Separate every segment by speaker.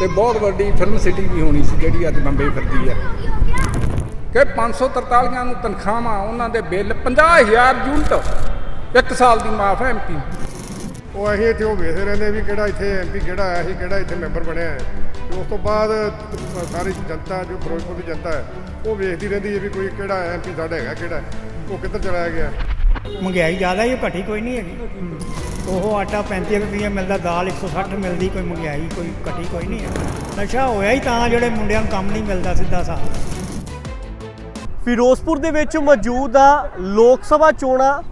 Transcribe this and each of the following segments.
Speaker 1: ਤੇ ਬਹੁਤ ਵੱਡੀ ਫਿਲਮ ਸਿਟੀ ਵੀ ਹੋਣੀ ਸੀ ਜਿਹੜੀ ਅੱਜ ਬੰਬੇ ਫਿਰਦੀ ਹੈ ਕਿ 543 ਨੂੰ ਤਨਖਾਹਾਂ ਉਹਨਾਂ ਦੇ ਬਿੱਲ 50000 ਯੂਨਿਟ ਇੱਕ ਸਾਲ ਦੀ ਮਾਫ ਹੈ ਐਮਪੀ
Speaker 2: ਉਹ ਅਸੀਂ ਇੱਥੇ ਉਹ ਵੇਖਦੇ ਰਹਿੰਦੇ ਵੀ ਕਿਹੜਾ ਇੱਥੇ ਐਮਪੀ ਕਿਹੜਾ ਆਇਆ ਸੀ ਕਿਹੜਾ ਇੱਥੇ ਮੈਂਬਰ ਬਣਿਆ ਹੈ। ਤੇ ਉਸ ਤੋਂ ਬਾਅਦ ਸਾਰੀ ਜਨਤਾ ਜੋ ਫਿਰੋਜ਼ਪੁਰ ਦੀ ਜਨਤਾ ਹੈ ਉਹ ਵੇਖਦੀ ਰਹਿੰਦੀ ਹੈ ਵੀ ਕੋਈ ਕਿਹੜਾ ਐਮਪੀ ਸਾਡਾ ਹੈਗਾ ਕਿਹੜਾ ਉਹ ਕਿੱਧਰ ਚਲਾਇਆ ਗਿਆ।
Speaker 3: ਮਹਿੰਗਾਈ ਜ਼ਿਆਦਾ ਹੀ ਘਟੀ ਕੋਈ ਨਹੀਂ ਹੈਗੀ। ਉਹ ਆਟਾ 35 ਰੁਪਏ ਮਿਲਦਾ, ਦਾਲ 160 ਮਿਲਦੀ, ਕੋਈ ਮਹਿੰਗਾਈ ਕੋਈ ਘਟੀ, ਕੋਈ ਨਹੀਂ। ਹੈ ਨਸ਼ਾ ਹੋਇਆ ਹੀ ਤਾਂ ਜਿਹੜੇ ਮੁੰਡਿਆਂ ਨੂੰ ਕੰਮ ਨਹੀਂ ਮਿਲਦਾ ਸਿੱਧਾ ਸਾਹ।
Speaker 4: ਫਿਰੋਜ਼ਪੁਰ ਦੇ ਵਿੱਚ ਮੌਜੂਦ ਆ, ਲੋਕ ਸਭਾ ਚੋਣਾਂ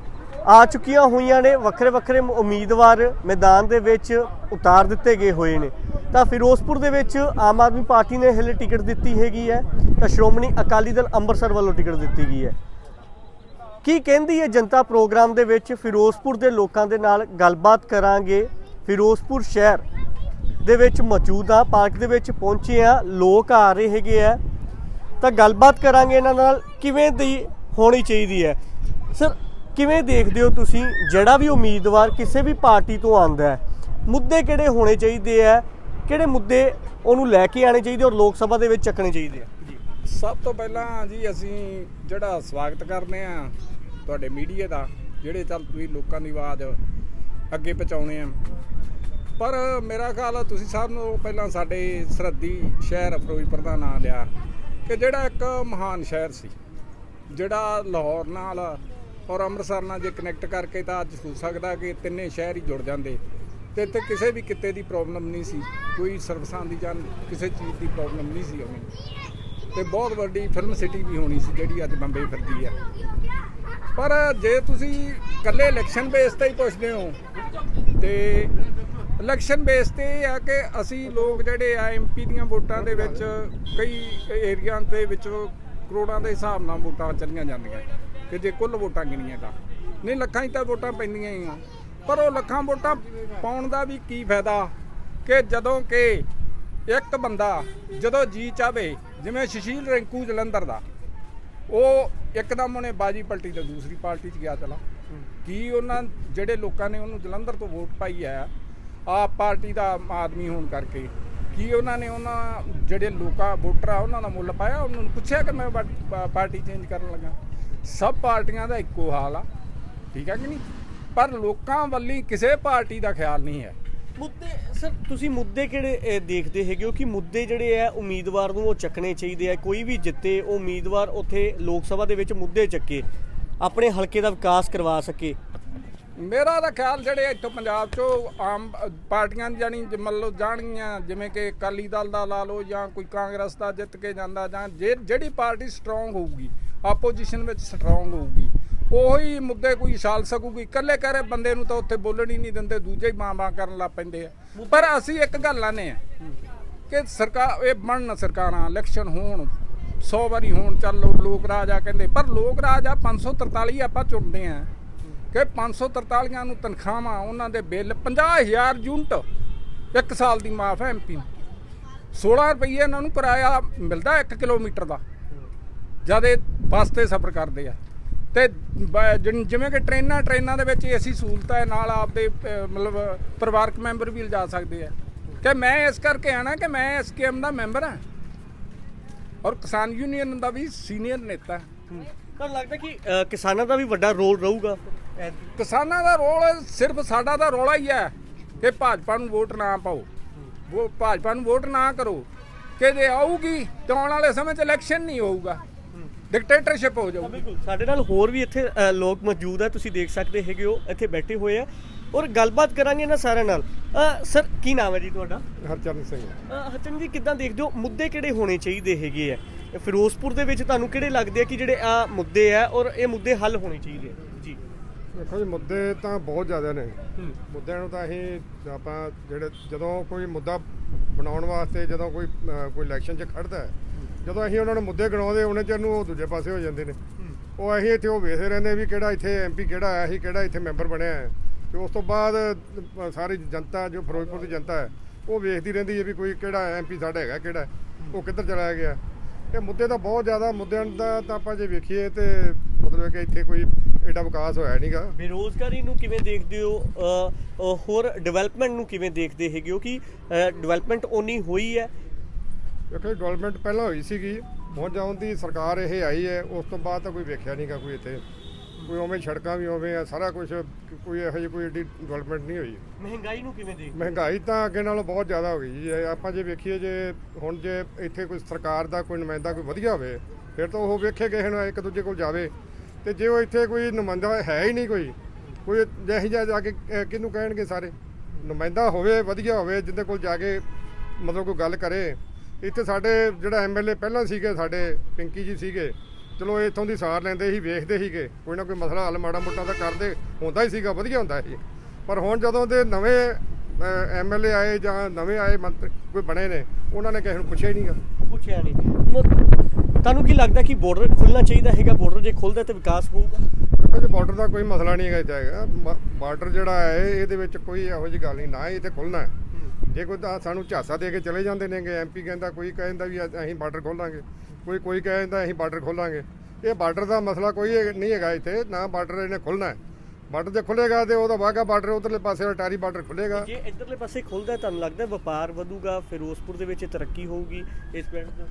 Speaker 4: ਆ ਚੁੱਕੀਆਂ ਹੋਈਆਂ ਨੇ। ਵੱਖਰੇ ਵੱਖਰੇ ਉਮੀਦਵਾਰ ਮੈਦਾਨ ਦੇ ਵਿੱਚ ਉਤਾਰ ਦਿੱਤੇ ਗਏ ਹੋਏ ਨੇ। ਤਾਂ ਫਿਰੋਜ਼ਪੁਰ ਦੇ ਵਿੱਚ ਆਮ ਆਦਮੀ ਪਾਰਟੀ ਨੇ ਹਲੇ ਟਿਕਟ ਦਿੱਤੀ ਹੈਗੀ ਹੈ। ਤਾਂ ਸ਼੍ਰੋਮਣੀ ਅਕਾਲੀ ਦਲ ਅੰਮ੍ਰਿਤਸਰ ਵੱਲੋਂ ਟਿਕਟ ਦਿੱਤੀ ਗਈ ਹੈ। ਕੀ ਕਹਿੰਦੀ ਹੈ ਜਨਤਾ ਪ੍ਰੋਗਰਾਮ ਦੇ ਵਿੱਚ ਫਿਰੋਜ਼ਪੁਰ ਦੇ ਲੋਕਾਂ ਦੇ ਨਾਲ ਗੱਲਬਾਤ ਕਰਾਂਗੇ? ਫਿਰੋਜ਼ਪੁਰ ਸ਼ਹਿਰ ਦੇ ਵਿੱਚ ਮੌਜੂਦ ਆ, ਪਾਰਕ ਦੇ ਵਿੱਚ ਪਹੁੰਚੇ ਆ, ਲੋਕ ਆ ਰਹੇ ਹੈਗੇ ਆ। ਤਾਂ ਗੱਲਬਾਤ ਕਰਾਂਗੇ ਇਹਨਾਂ ਨਾਲ, ਕਿਵੇਂ ਦੀ ਹੋਣੀ ਚਾਹੀਦੀ ਹੈ? ਸਰ, ਕਿਵੇਂ ਦੇਖਦੇ ਹੋ ਤੁਸੀਂ ਜਿਹੜਾ ਵੀ ਉਮੀਦਵਾਰ ਕਿਸੇ ਵੀ ਪਾਰਟੀ ਤੋਂ ਆਂਦਾ ਹੈ, ਮੁੱਦੇ ਕਿਹੜੇ ਹੋਣੇ ਚਾਹੀਦੇ ਆ, ਕਿਹੜੇ ਮੁੱਦੇ ਉਹਨੂੰ ਲੈ ਕੇ ਆਣੇ ਚਾਹੀਦੇ ਔਰ ਲੋਕ ਸਭਾ ਦੇ ਵਿੱਚ ਚੱਕਣੇ ਚਾਹੀਦੇ ਆ?
Speaker 1: ਸਭ ਤੋਂ ਪਹਿਲਾਂ ਜੀ ਅਸੀਂ ਜਿਹੜਾ ਸਵਾਗਤ ਕਰਦੇ ਆ ਤੁਹਾਡੇ ਮੀਡੀਆ ਦਾ, ਜਿਹੜੇ ਚੱਲ ਤੁਸੀਂ ਲੋਕਾਂ ਦੀ ਆਵਾਜ਼ ਅੱਗੇ ਪਹੁੰਚਾਉਣੇ ਆ। ਪਰ ਮੇਰਾ ਖਿਆਲ ਤੁਸੀਂ ਸਭ ਨੂੰ ਪਹਿਲਾਂ ਸਾਡੇ ਸਰਹੱਦੀ ਸ਼ਹਿਰ ਫਿਰੋਜ਼ਪੁਰ ਦਾ ਨਾਮ ਲਿਆ ਕਿ ਜਿਹੜਾ ਇੱਕ ਮਹਾਨ ਸ਼ਹਿਰ ਸੀ, ਜਿਹੜਾ ਲਾਹੌਰ ਨਾਲ ਔਰ ਅੰਮ੍ਰਿਤਸਰ ਨਾਲ ਜੇ ਕਨੈਕਟ ਕਰਕੇ ਤਾਂ ਅੱਜ ਹੋ ਸਕਦਾ ਕਿ ਤਿੰਨੇ ਸ਼ਹਿਰ ਹੀ ਜੁੜ ਜਾਂਦੇ। ਤੇ ਇੱਥੇ ਕਿਸੇ ਵੀ ਕਿਤੇ ਦੀ ਪ੍ਰੋਬਲਮ ਨਹੀਂ ਸੀ, ਕੋਈ ਸਰਵਿਸਾਂ ਦੀ ਜਾਂ ਕਿਸੇ ਚੀਜ਼ ਦੀ ਪ੍ਰੋਬਲਮ ਨਹੀਂ ਸੀ ਆਉਣੀ ਤੇ ਬਹੁਤ ਵੱਡੀ ਫਿਲਮ ਸਿਟੀ ਵੀ ਹੋਣੀ ਸੀ, ਜਿਹੜੀ ਅੱਜ ਬੰਬੇ ਫਿਰਦੀ ਹੈ ਪਰ ਜੇ ਤੁਸੀਂ ਇਕੱਲੇ ਇਲੈਕਸ਼ਨ ਬੇਸ ਤੇ ਹੀ ਪੁੱਛਦੇ ਹੋ, ਤੇ ਇਲੈਕਸ਼ਨ ਬੇਸ ਤੇ ਇਹ ਆ ਕਿ ਅਸੀਂ ਲੋਕ ਜਿਹੜੇ ਆ ਐਮਪੀ ਦੀਆਂ ਵੋਟਾਂ ਦੇ ਵਿੱਚ ਕਈ ਏਰੀਆ ਦੇ ਵਿੱਚ ਕਰੋੜਾਂ ਦੇ ਹਿਸਾਬ ਨਾਲ ਵੋਟਾਂ ਚੱਲੀਆਂ ਜਾਂਦੀਆਂ, ਕਿ ਜੇ ਕੁੱਲ ਵੋਟਾਂ ਗਿਣੀਆਂ ਤਾਂ। ਨਹੀਂ, ਲੱਖਾਂ ਹੀ ਤਾਂ ਵੋਟਾਂ ਪੈਂਦੀਆਂ ਹੀ ਆ। ਪਰ ਉਹ ਲੱਖਾਂ ਵੋਟਾਂ ਪਾਉਣ ਦਾ ਵੀ ਕੀ ਫਾਇਦਾ? ਕਿ ਜਦੋਂ ਕਿ ਇੱਕ ਬੰਦਾ ਜਦੋਂ ਜੀ ਚਾਵੇ, ਜਿਵੇਂ ਸੁਸ਼ੀਲ ਰਿੰਕੂ ਜਲੰਧਰ ਦਾ ਉਹ ਇੱਕਦਮ ਉਹਨੇ ਬਾਜੀ ਪਲਟੀ ਤੇ ਦੂਸਰੀ ਪਾਰਟੀ 'ਚ ਗਿਆ ਚਲਾ। ਕੀ ਉਹਨਾਂ ਜਿਹੜੇ ਲੋਕਾਂ ਨੇ ਉਹਨੂੰ ਜਲੰਧਰ ਤੋਂ ਵੋਟ ਪਾਈ ਹੈ ਆਪ ਪਾਰਟੀ ਦਾ ਆਦਮੀ ਹੋਣ ਕਰਕੇ ਕੀ ਉਹਨਾਂ ਨੇ ਉਹਨਾਂ ਜਿਹੜੇ ਲੋਕਾਂ ਵੋਟਰ ਆ ਉਹਨਾਂ ਦਾ ਮੁੱਲ ਪਾਇਆ? ਉਹਨਾਂ ਨੂੰ ਪੁੱਛਿਆ ਕਿ ਮੈਂ ਪਾਰਟੀ ਚੇਂਜ ਕਰਨ ਲੱਗਾ। ਸਭ ਪਾਰਟੀਆਂ ਦਾ ਇੱਕੋ ਹਾਲ ਆ। ਠੀਕ ਹੈ ਕਿ ਨਹੀਂ? ਪਰ ਲੋਕਾਂ ਵੱਲੀ ਕਿਸੇ ਪਾਰਟੀ ਦਾ ਖਿਆਲ ਨਹੀਂ ਹੈ।
Speaker 4: ਮੁੱਦੇ, ਸਰ, ਤੁਸੀਂ ਮੁੱਦੇ ਕਿਹੜੇ ਦੇਖਦੇ ਹੈਗੇ ਹੋ ਕਿ ਮੁੱਦੇ ਜਿਹੜੇ ਆ, ਉਮੀਦਵਾਰ ਨੂੰ ਉਹ ਚੱਕਣੇ ਚਾਹੀਦੇ ਆ, ਕੋਈ ਵੀ ਜਿੱਤੇ, ਉਹ ਉਮੀਦਵਾਰ ਉੱਥੇ ਲੋਕ ਸਭਾ ਦੇ ਵਿੱਚ ਮੁੱਦੇ ਚੱਕੇ, ਆਪਣੇ ਹਲਕੇ ਦਾ ਵਿਕਾਸ ਕਰਵਾ ਸਕੇ।
Speaker 1: ਮੇਰਾ ਤਾਂ ਖਿਆਲ ਜਿਹੜੇ ਇੱਥੋਂ ਪੰਜਾਬ ਚੋਂ ਆਮ ਪਾਰਟੀਆਂ ਦੀ ਜਾਣੀ ਮੰਨ ਲਓ ਜਾਣਗੀਆਂ, ਜਿਵੇਂ ਕਿ ਅਕਾਲੀ ਦਲ ਦਾ ਲਾ ਲਓ ਜਾਂ ਕੋਈ ਕਾਂਗਰਸ ਦਾ ਜਿੱਤ ਕੇ ਜਾਂਦਾ ਜਾਂ ਜੇ- ਜਿਹੜੀ ਪਾਰਟੀ ਸਟਰੋਂਗ ਹੋਊਗੀ ਆਪੋਜੀਸ਼ਨ ਵਿੱਚ ਸਟਰੋਂਗ ਹੋਊਗੀ ਉਹੀ ਮੁੱਦੇ ਕੋਈ ਛਾਲ ਸਕੂਗੀ। ਇਕੱਲੇ ਕਰੇ ਬੰਦੇ ਨੂੰ ਤਾਂ ਉੱਥੇ ਬੋਲਣ ਹੀ ਨਹੀਂ ਦਿੰਦੇ, ਦੂਜੇ ਹੀ ਮਾਂ-ਮਾਂ ਕਰਨ ਲੱਗ ਪੈਂਦੇ ਆ। ਪਰ ਅਸੀਂ ਇੱਕ ਗੱਲ ਆਨੇ ਆ ਕਿ ਸਰਕਾਰ, ਇਹ ਬਣਨ ਸਰਕਾਰਾਂ ਇਲੈਕਸ਼ਨ ਹੋਣ 100 ਵਾਰੀ ਹੋਣ, ਚੱਲ ਲੋਕ ਰਾਜ ਆ ਕਹਿੰਦੇ। ਪਰ ਲੋਕ ਰਾਜ ਆ 543 ਆਪਾਂ ਚੁਣਦੇ ਆ ਕਿ 543 ਨੂੰ ਤਨਖਾਹਾਂ, ਉਹਨਾਂ ਦੇ ਬਿੱਲ 50000 ਯੂਨਿਟ ਇੱਕ ਸਾਲ ਦੀ ਮਾਫ ਹੈ ਐਮਪੀ 16 ਰੁਪਏ ਇਹਨਾਂ ਨੂੰ ਕਿਰਾਇਆ ਮਿਲਦਾ 1 ਕਿਲੋਮੀਟਰ ਦਾ, ਜਦ ਇਹ ਬੱਸ ਤੇ ਸਫ਼ਰ ਕਰਦੇ ਆ। ਤੇ ਜਿਵੇਂ ਕਿ ਟ੍ਰੇਨਾਂ ਟ੍ਰੇਨਾਂ ਦੇ ਵਿੱਚ ਏਸੀ ਸਹੂਲਤ ਹੈ ਨਾਲ ਆਪਦੇ ਮਤਲਬ ਪਰਿਵਾਰਕ ਮੈਂਬਰ ਵੀ ਲਿਜਾ ਸਕਦੇ ਆ ਕਿ ਮੈਂ ਇਸ ਕਰਕੇ ਆਣਾ ਕਿ ਮੈਂ ਐਸਕੇਐਮ ਦਾ ਮੈਂਬਰ ਹਾਂ। ਔਰ ਕਿਸਾਨ ਯੂਨੀਅਨ ਦਾ ਵੀ ਸੀਨੀਅਰ ਨੇਤਾ
Speaker 4: ਤਾਂ ਲੱਗਦਾ ਕਿ ਕਿਸਾਨਾਂ ਦਾ ਵੀ ਵੱਡਾ ਰੋਲ ਰਹੂਗਾ।
Speaker 1: ਕਿਸਾਨਾਂ ਦਾ ਰੋਲ ਸਿਰਫ ਸਾਡਾ ਤਾਂ ਰੋਲਾ ਹੀ ਹੈ ਕਿ ਭਾਜਪਾ ਨੂੰ ਵੋਟ ਨਾ ਪਾਓ। ਉਹ ਭਾਜਪਾ ਨੂੰ ਵੋਟ ਨਾ ਕਰੋ। ਕਿ ਜੇ ਆਊਗੀ ਤਾਂ ਆਉਣ ਵਾਲੇ ਸਮੇਂ 'ਚ ਇਲੈਕਸ਼ਨ ਨਹੀਂ ਹੋਊਗਾ। ਡਿਕਟੇਟਰਸ਼ਿਪ ਹੋ ਜਾਊਗੀ।
Speaker 4: ਬਿਲਕੁਲ। ਸਾਡੇ ਨਾਲ ਹੋਰ ਵੀ ਇੱਥੇ ਅ, ਲੋਕ ਮੌਜੂਦ ਆ ਤੁਸੀਂ ਦੇਖ ਸਕਦੇ ਹੈਗੇ ਹੋ ਇੱਥੇ ਬੈਠੇ ਹੋਏ ਆ। ਔਰ ਗੱਲਬਾਤ ਕਰਾਂਗੇ ਇਹਨਾਂ ਸਾਰਿਆਂ ਨਾਲ। ਅ, ਸਰ ਕੀ ਨਾਮ ਹੈ ਜੀ ਤੁਹਾਡਾ?
Speaker 2: ਹਰਚਰਨ ਸਿੰਘ।
Speaker 4: ਅ, ਹਚਨ ਜੀ ਕਿੱਦਾਂ ਦੇਖਦੇ ਹੋ ਮੁੱਦੇ ਕਿਹੜੇ ਹੋਣੇ ਚਾਹੀਦੇ ਹੈਗੇ ਆ? ਫਿਰੋਜ਼ਪੁਰ ਦੇ ਵਿੱਚ ਤੁਹਾਨੂੰ ਕਿਹੜੇ ਲੱਗਦੇ ਆ ਕਿ ਜਿਹੜੇ ਆ ਮੁੱਦੇ ਆ ਔਰ ਇਹ ਮੁੱਦੇ ਹੱਲ ਹੋਣੇ ਚਾਹੀਦੇ ਆ? ਜੀ।
Speaker 2: ਦੇਖੋ ਜੀ ਮੁੱਦੇ ਤਾਂ ਬਹੁਤ ਜ਼ਿਆਦਾ ਨੇ। ਮੁੱਦਿਆਂ ਨੂੰ ਤਾਂ ਅਸੀਂ ਆਪਾਂ ਜਿਹੜੇ ਜਦੋਂ ਕੋਈ ਮੁੱਦਾ ਬਣਾਉਣ ਵਾਸਤੇ ਜਦੋਂ ਕੋਈ ਅਹ, ਕੋਈ ਇਲੈਕਸ਼ਨ 'ਚ ਖੜਦਾ ਹੈ ਜਦੋਂ ਅਸੀਂ ਉਹਨਾਂ ਨੂੰ ਮੁੱਦੇ ਗਣਾਉਂਦੇ ਉਹਨੇ ਚਿਰ ਨੂੰ ਉਹ ਦੂਜੇ ਪਾਸੇ ਹੋ ਜਾਂਦੇ ਨੇ। ਉਹ ਅਸੀਂ ਇੱਥੇ ਉਹ ਵੇਖਦੇ ਰਹਿੰਦੇ ਵੀ ਕਿਹੜਾ ਇੱਥੇ ਐਮਪੀ ਕਿਹੜਾ ਆਇਆ ਸੀ ਕਿਹੜਾ ਇੱਥੇ ਮੈਂਬਰ ਬਣਿਆ ਹੈ। ਤੇ ਉਸ ਤੋਂ ਬਾਅਦ ਸਾਰੀ ਜਨਤਾ ਜੋ ਫਿਰੋਜ਼ਪੁਰ ਦੀ ਜਨਤਾ ਹੈ ਉਹ ਵੇਖਦੀ ਰਹਿੰਦੀ ਹੈ ਵੀ ਕੋਈ ਕਿਹੜਾ ਐਮਪੀ ਸਾਡਾ ਹੈਗਾ ਕਿਹੜਾ ਉਹ ਕਿੱਧਰ ਚਲਾਇਆ ਗਿਆ। ਇਹ ਮੁੱਦੇ ਤਾਂ ਬਹੁਤ ਜ਼ਿਆਦਾ ਮੁੱਦਿਆਂ ਦਾ ਤਾਂ ਆਪਾਂ ਜੇ ਵੇਖੀਏ ਤੇ ਮਤਲਬ ਕਿ ਇੱਥੇ ਕੋਈ ਐਡਾ ਵਿਕਾਸ ਹੋਇਆ ਨਹੀਂਗਾ
Speaker 4: ਬੇਰੋਜ਼ਗਾਰੀ ਨੂੰ ਕਿਵੇਂ ਦੇਖਦੇ ਹੋ? ਹੋਰ ਡਿਵੈਲਪਮੈਂਟ ਨੂੰ ਕਿਵੇਂ ਦੇਖਦੇ ਹੈਗੇ ਹੋ ਕਿ ਡਿਵੈਲਪਮੈਂਟ ਓਨੀ ਹੋਈ ਹੈ
Speaker 2: ਕਿਉਂਕਿ ਡਿਵੈਲਪਮੈਂਟ ਪਹਿਲਾਂ ਹੋਈ ਸੀਗੀ ਹੁਣ ਜਦੋਂ ਦੀ ਸਰਕਾਰ ਇਹ ਆਈ ਹੈ ਉਸ ਤੋਂ ਬਾਅਦ ਤਾਂ ਕੋਈ ਵੇਖਿਆ ਨਹੀਂਗਾ ਕੋਈ ਇੱਥੇ। ਕੋਈ ਉਵੇਂ ਸੜਕਾਂ ਵੀ ਉਵੇਂ ਆ ਸਾਰਾ ਕੁਝ ਕੋਈ ਇਹੋ ਜਿਹੀ ਕੋਈ ਏਡੀ ਡਿਵੈਲਪਮੈਂਟ ਨਹੀਂ ਹੋਈ।
Speaker 4: ਮਹਿੰਗਾਈ ਨੂੰ ਕਿਵੇਂ ਦੇਖਦੇ
Speaker 2: ਮਹਿੰਗਾਈ ਤਾਂ ਅੱਗੇ ਨਾਲੋਂ ਬਹੁਤ ਜ਼ਿਆਦਾ ਹੋ ਗਈ ਜੀ। ਆਪਾਂ ਜੇ ਵੇਖੀਏ ਜੇ ਹੁਣ ਜੇ ਇੱਥੇ ਕੋਈ ਸਰਕਾਰ ਦਾ ਕੋਈ ਨੁਮਾਇੰਦਾ ਕੋਈ ਵਧੀਆ ਹੋਵੇ ਫਿਰ ਤਾਂ ਉਹ ਵੇਖੇ ਕਿਸੇ ਨੂੰ ਇੱਕ ਦੂਜੇ ਕੋਲ ਜਾਵੇ। ਤੇ ਜੇ ਉਹ ਇੱਥੇ ਕੋਈ ਨੁਮਾਇੰਦਾ ਹੈ ਹੀ ਨਹੀਂ ਕੋਈ ਕੋਈ ਜਿਹੀ ਜਾ ਜਾ ਕੇ ਕਿਹਨੂੰ ਕਹਿਣਗੇ ਸਾਰੇ? ਨੁਮਾਇੰਦਾ ਹੋਵੇ ਵਧੀਆ ਹੋਵੇ ਜਿੱਦੇ ਕੋਲ ਜਾ ਕੇ ਮਤਲਬ ਕੋਈ ਗੱਲ ਕਰੇ ਇੱਥੇ ਸਾਡੇ ਜਿਹੜਾ ਐਮਐਲਏ ਪਹਿਲਾਂ ਸੀਗੇ ਸਾਡੇ ਪਿੰਕੀ ਜੀ ਸੀਗੇ ਚਲੋ ਇਹ ਇੱਥੋਂ ਦੀ ਸਾਰ ਲੈਂਦੇ ਸੀ ਵੇਖਦੇ ਸੀਗੇ ਕੋਈ ਨਾ ਕੋਈ ਮਸਲਾ ਹੱਲ ਮਾੜਾ ਮੋਟਾ ਤਾਂ ਕਰਦੇ ਹੁੰਦਾ ਹੀ ਸੀਗਾ ਵਧੀਆ ਹੁੰਦਾ ਸੀ। ਪਰ ਹੁਣ ਜਦੋਂ ਦੇ ਨਵੇਂ ਐਮਐਲਏ ਆਏ ਜਾਂ ਨਵੇਂ ਆਏ ਮੰਤਰੀ ਕੋਈ ਬਣੇ ਨੇ ਉਹਨਾਂ ਨੇ ਕਿਸੇ ਨੂੰ ਪੁੱਛਿਆ ਹੀ ਨਹੀਂਗਾ
Speaker 4: ਪੁੱਛਿਆ ਨਹੀਂ। ਤੁਹਾਨੂੰ ਕੀ ਲੱਗਦਾ ਕਿ ਬਾਰਡਰ ਖੁੱਲਣਾ ਚਾਹੀਦਾ ਹੈਗਾ ਬਾਰਡਰ ਜੇ ਖੁੱਲਦਾ ਤੇ ਵਿਕਾਸ ਹੋਊਗਾ?
Speaker 2: ਕਿਉਂਕਿ ਜੇ ਬਾਰਡਰ ਦਾ ਕੋਈ ਮਸਲਾ ਨਹੀਂ ਹੈਗਾ ਇੱਥੇ ਹੈਗਾ। ਬਾਰਡਰ ਜਿਹੜਾ ਹੈ ਇਹਦੇ ਵਿੱਚ ਕੋਈ ਇਹੋ ਜਿਹੀ ਗੱਲ ਨਹੀਂ ਨਾ ਹੀ ਇੱਥੇ ਖੁੱਲਣਾ ਹੈ। ਜੇ ਕੋਈ ਤਾਂ ਸਾਨੂੰ ਝਾਸਾ ਦੇ ਕੇ ਚਲੇ ਜਾਂਦੇ ਨੇਗੇ ਐਮਪੀ ਕਹਿੰਦਾ ਕੋਈ ਕਹਿੰਦਾ ਵੀ ਅਸੀਂ ਬਾਰਡਰ ਖੋਲਾਂਗੇ। ਕੋਈ ਕੋਈ ਕਹਿੰਦਾ ਅਸੀਂ ਬਾਰਡਰ ਖੋਲਾਂਗੇ। ਇਹ ਬਾਰਡਰ ਦਾ ਮਸਲਾ ਕੋਈ ਨਹੀਂ ਹੈਗਾ ਇੱਥੇ ਨਾ ਬਾਰਡਰ ਇਹਨੇ ਖੁੱਲਣਾ ਹੈ। ਬਾਰਡਰ ਜੇ ਖੁੱਲੇਗਾ ਤੇ ਉਹਦਾ ਵਾਗਾ ਬਾਰਡਰ ਉਧਰਲੇ ਪਾਸੇ ਅਟਾਰੀ ਬਾਰਡਰ ਖੁੱਲੇਗਾ
Speaker 4: ਜੇ ਇਧਰਲੇ ਪਾਸੇ ਖੁੱਲਦਾ ਤੁਹਾਨੂੰ ਲੱਗਦਾ ਵਪਾਰ ਵਧੂਗਾ ਫਿਰੋਜ਼ਪੁਰ ਦੇ ਵਿੱਚ ਤਰੱਕੀ ਹੋਊਗੀ ਇਸ ਪਿੰਡ ਦਾ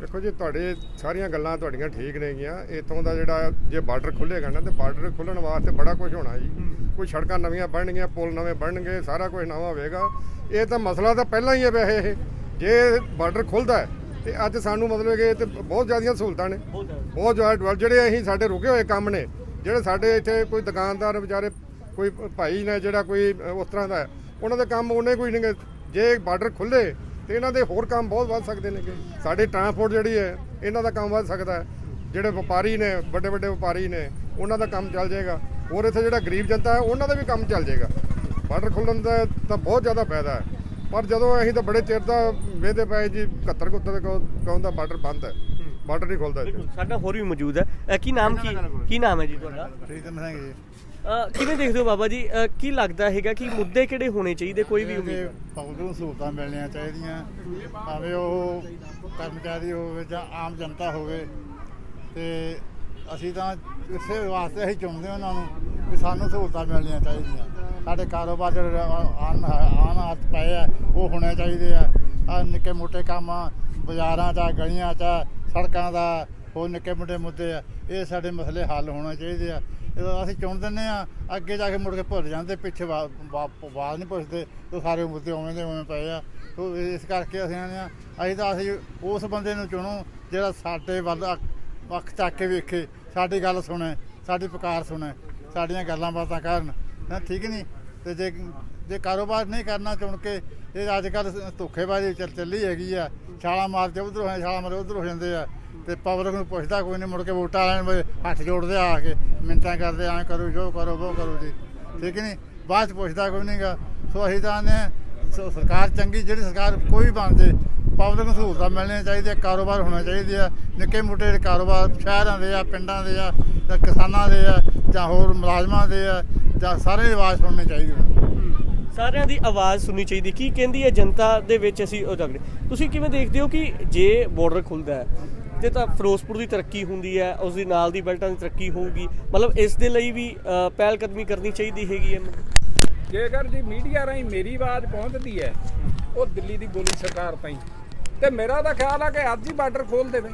Speaker 2: ਦੇਖੋ ਜੀ ਤੁਹਾਡੇ ਸਾਰੀਆਂ ਗੱਲਾਂ ਤੁਹਾਡੀਆਂ ਠੀਕ ਨੇਗੀਆਂ। ਇਥੋਂ ਦਾ ਜਿਹੜਾ ਜੇ ਬਾਰਡਰ ਖੁੱਲੇਗਾ ਨਾ ਤੇ ਬਾਰਡਰ ਖੁੱਲਣ ਵਾਸਤੇ ਬੜਾ ਕੁਝ ਹੋਣਾ ਜੀ। ਕੋਈ ਸੜਕਾਂ ਨਵੀਆਂ ਬਣਨਗੀਆਂ ਪੁਲ ਨਵੇਂ ਬਣਨਗੇ ਸਾਰਾ ਕੁਝ ਨਵਾਂ ਹੋਵੇਗਾ। ਇਹ ਤਾਂ ਮਸਲਾ ਤਾਂ ਪਹਿਲਾਂ ਹੀ ਹੈ ਵੈਸੇ ਇਹ। ਜੇ ਬਾਰਡਰ ਖੁੱਲਦਾ ਤੇ ਅੱਜ ਸਾਨੂੰ ਮਤਲਬ ਕਿ ਤੇ ਬਹੁਤ ਜ਼ਿਆਦੀਆਂ ਸਹੂਲਤਾਂ ਨੇ।
Speaker 4: ਬਹੁਤ ਜ਼ਿਆਦਾ।
Speaker 2: ਜਿਹੜੇ ਅਸੀਂ ਸਾਡੇ ਰੁਕੇ ਹੋਏ ਕੰਮ ਨੇ ਜਿਹੜੇ ਸਾਡੇ ਇੱਥੇ ਕੋਈ ਦੁਕਾਨਦਾਰ ਵਿਚਾਰੇ ਕੋਈ ਭਾਈ ਨੇ ਜਿਹੜਾ ਕੋਈ ਉਸ ਤਰ੍ਹਾਂ ਦਾ ਉਹਨਾਂ ਦੇ ਕੰਮ ਉਹਨੇ ਕੋਈ ਨਹੀਂ। ਜੇ ਬਾਰਡਰ ਖੁੱਲੇ ਤੇ ਇਹਨਾਂ ਦੇ ਹੋਰ ਕੰਮ ਬਹੁਤ ਵੱਧ ਸਕਦੇ ਨੇ ਸਾਡੇ ਟਰਾਂਸਪੋਰਟ ਜਿਹੜੀ ਹੈ ਇਹਨਾਂ ਦਾ ਕੰਮ ਵੱਧ ਸਕਦਾ ਹੈ। ਜਿਹੜੇ ਵਪਾਰੀ ਨੇ ਵੱਡੇ ਵੱਡੇ ਵਪਾਰੀ ਨੇ ਉਹਨਾਂ ਦਾ ਕੰਮ ਚੱਲ ਜਾਏਗਾ। ਹੋਰ ਇੱਥੇ ਜਿਹੜਾ ਗਰੀਬ ਜਨਤਾ ਹੈ ਉਹਨਾਂ ਦਾ ਵੀ ਕੰਮ ਚੱਲ ਜਾਏਗਾ। ਬਾਰਡਰ ਖੁੱਲਣ ਦਾ ਤਾਂ ਬਹੁਤ ਜ਼ਿਆਦਾ ਫਾਇਦਾ ਹੈ। ਪਰ ਜਦੋਂ ਅਸੀਂ ਤਾਂ ਬੜੇ ਚਿਰ ਦਾ ਵੇਦੇ ਪਏ ਜੀ 71 ਕੁੱਤੇ ਦੇ ਕੌਣ ਦਾ ਬਾਰਡਰ ਬੰਦ ਹੈ। ਬਾਰਡਰ ਨਹੀਂ ਖੁੱਲਦਾ ਇੱਥੇ।
Speaker 4: ਬਿਲਕੁਲ ਸਾਡਾ ਹੋਰ ਵੀ ਮੌਜੂਦ ਹੈ। ਕੀ ਨਾਮ ਕੀ ਕੀ ਨਾਮ ਹੈ ਜੀ ਤੁਹਾਡਾ?
Speaker 5: ਪ੍ਰੀਤਮ ਸਿੰਘ ਜੀ।
Speaker 4: ਕਿਵੇਂ ਦੇਖਦੇ ਹੋ ਬਾਬਾ ਜੀ? ਕੀ ਲੱਗਦਾ ਹੈਗਾ ਕਿ ਮੁੱਦੇ ਕਿਹੜੇ ਹੋਣੇ ਚਾਹੀਦੇ? ਕੋਈ ਵੀ
Speaker 5: ਕਿ
Speaker 4: ਉਮੀਦ?
Speaker 5: ਪਬਲਿਕ ਨੂੰ ਸਹੂਲਤਾਂ ਮਿਲਣੀਆਂ ਚਾਹੀਦੀਆਂ। ਭਾਵੇਂ ਉਹ ਕਰਮਚਾਰੀ ਹੋਵੇ ਜਾਂ ਆਮ ਜਨਤਾ ਹੋਵੇ। ਤੇ ਅਸੀਂ ਤਾਂ ਇਸੇ ਵਾਸਤੇ ਅਸੀਂ ਚੁਣਦੇ ਹਾਂ ਉਹਨਾਂ ਨੂੰ ਵੀ ਸਾਨੂੰ ਸਹੂਲਤਾਂ ਮਿਲਣੀਆਂ ਚਾਹੀਦੀਆਂ। ਸਾਡੇ ਕਾਰੋਬਾਰ ਜਿਹੜੇ ਆਨ ਆਨ ਹੱਥ ਪਏ ਆ ਉਹ ਹੋਣੇ ਚਾਹੀਦੇ ਆ। ਆ ਨਿੱਕੇ ਮੋਟੇ ਕੰਮ ਬਾਜ਼ਾਰਾਂ 'ਚ ਆ, ਗਲੀਆਂ 'ਚ ਆ, ਸੜਕਾਂ ਦਾ ਹੋਰ ਨਿੱਕੇ ਮੋਟੇ ਮੁੱਦੇ ਆ ਇਹ ਸਾਡੇ ਮਸਲੇ ਹੱਲ ਹੋਣੇ ਚਾਹੀਦੇ ਆ। ਅਸੀਂ ਚੁਣ ਦਿੰਦੇ ਆ ਅੱਗੇ ਜਾ ਕੇ ਮੁੜ ਕੇ ਭੁੱਲ ਜਾਂਦੇ ਪਿੱਛੇ ਵਾ- ਵਾ- ਨਹੀਂ ਪੁੱਛਦੇ ਤੇ ਸਾਰੇ ਮੁੱਦੇ ਉਵੇਂ ਦੇ ਉਵੇਂ ਪਏ ਆ। ਤੋ ਇਸ ਕਰਕੇ ਅਸੀਂ ਆਨੇ ਆ ਅਸੀਂ ਤਾਂ ਅਸੀਂ ਉਸ ਬੰਦੇ ਨੂੰ ਚੁਣੋ ਜਿਹੜਾ ਸਾਡੇ ਵੱਲ ਅੱਖ- ਅੱਖ ਚੱਕ ਕੇ ਵੇਖੇ ਸਾਡੀ ਗੱਲ ਸੁਣੇ ਸਾਡੀ ਪੁਕਾਰ ਸੁਣੇ ਸਾਡੀਆਂ ਗੱਲਾਂ ਬਾਤਾਂ ਕਰਨ। ਹੈਂ ਠੀਕ ਨਹੀਂ ਤੇ ਜੇ ਜੇ ਕਾਰੋਬਾਰ ਨਹੀਂ ਕਰਨਾ ਚੁਣ ਕੇ, ਇਹ ਅੱਜ ਕੱਲ ਧੋਖੇਬਾਜ਼ੀ ਚੱਲ ਚੱਲੀ ਹੈਗੀ ਆ। ਛਾਲਾ ਮਾਰ ਕੇ ਉਧਰ ਹੋ ਛਾਲਾ ਮਾਰ ਉਧਰ ਹੋ ਜਾਂਦੇ ਆ। ਤੇ ਪਬਲਿਕ ਨੂੰ ਪੁੱਛਦਾ, ਕੋਈ ਨਹੀਂ ਮੁੜ ਕੇ ਵੋਟਾਂ ਲੈਣ ਵੇ, ਹੱਥ ਜੋੜਦੇ ਆ ਕੇ ਮਿੰਟਾਂ ਕਰਦੇ ਐਂ ਕਰੋ, ਜੋ ਕਰੋ, ਉਹ ਕਰੋ ਜੀ। ਠੀਕ ਨਹੀਂ ਬਾਅਦ ਚ ਪੁੱਛਦਾ ਕੋਈ ਨਹੀਂਗਾ ਸੋ ਅਸੀਂ ਤਾਂ ਨੇ ਸਰਕਾਰ ਚੰਗੀ, ਜਿਹੜੀ ਸਰਕਾਰ ਕੋਈ ਬਣ ਜੇ ਪਬਲਿਕ ਨੂੰ ਸਹੂਲਤਾਂ ਮਿਲਣੀਆਂ ਚਾਹੀਦੀਆਂ, ਕਾਰੋਬਾਰ ਹੋਣਾ ਚਾਹੀਦੇ ਆ। ਨਿੱਕੇ ਮੋਟੇ ਕਾਰੋਬਾਰ, ਸ਼ਹਿਰਾਂ ਦੇ ਆ, ਪਿੰਡਾਂ ਦੇ ਆ ਕਿਸਾਨਾਂ ਦੇ ਆ, ਜਾਂ ਹੋਰ ਮੁਲਾਜ਼ਮਾਂ ਦੇ ਆ ਜਾਂ ਸਾਰੇ ਦੀ ਆਵਾਜ਼ ਸੁਣਨੀ ਚਾਹੀਦੀ ਹੈ।
Speaker 4: ਸਾਰਿਆਂ ਦੀ ਆਵਾਜ਼ ਸੁਣਨੀ ਚਾਹੀਦੀ। ਕੀ ਕਹਿੰਦੀ ਹੈ ਜਨਤਾ ਦੇ ਵਿੱਚ ਅਸੀਂ ਉਹ ਜਗਦੇ ਤੁਸੀਂ ਕਿਵੇਂ ਦੇਖਦੇ ਹੋ ਕਿ ਜੇ ਬਾਰਡਰ ਖੁੱਲਦਾ ਹੈ ਤੇ ਤਾਂ ਫਿਰੋਜ਼ਪੁਰ ਦੀ ਤਰੱਕੀ ਹੁੰਦੀ ਹੈ ਉਸ ਦੇ ਨਾਲ ਦੀ ਬੈਲਟਾਂ ਦੀ ਤਰੱਕੀ ਹੋਊਗੀ ਮਤਲਬ ਇਸ ਦੇ ਲਈ ਵੀ ਪਹਿਲ ਕਦਮੀ ਕਰਨੀ ਚਾਹੀਦੀ ਹੈਗੀ ਹੈ?
Speaker 1: ਜੇਕਰ ਜੀ ਮੀਡੀਆ ਰਾਹੀਂ ਮੇਰੀ ਆਵਾਜ਼ ਪਹੁੰਚਦੀ ਹੈ ਉਹ ਦਿੱਲੀ ਦੀ ਬੋਲੀ ਸਰਕਾਰ ਤਾਈਂ। ਤੇ ਮੇਰਾ ਤਾਂ ਖਿਆਲ ਆ ਕਿ ਅੱਜ ਹੀ ਬਾਰਡਰ ਖੋਲ ਦੇਵੇ।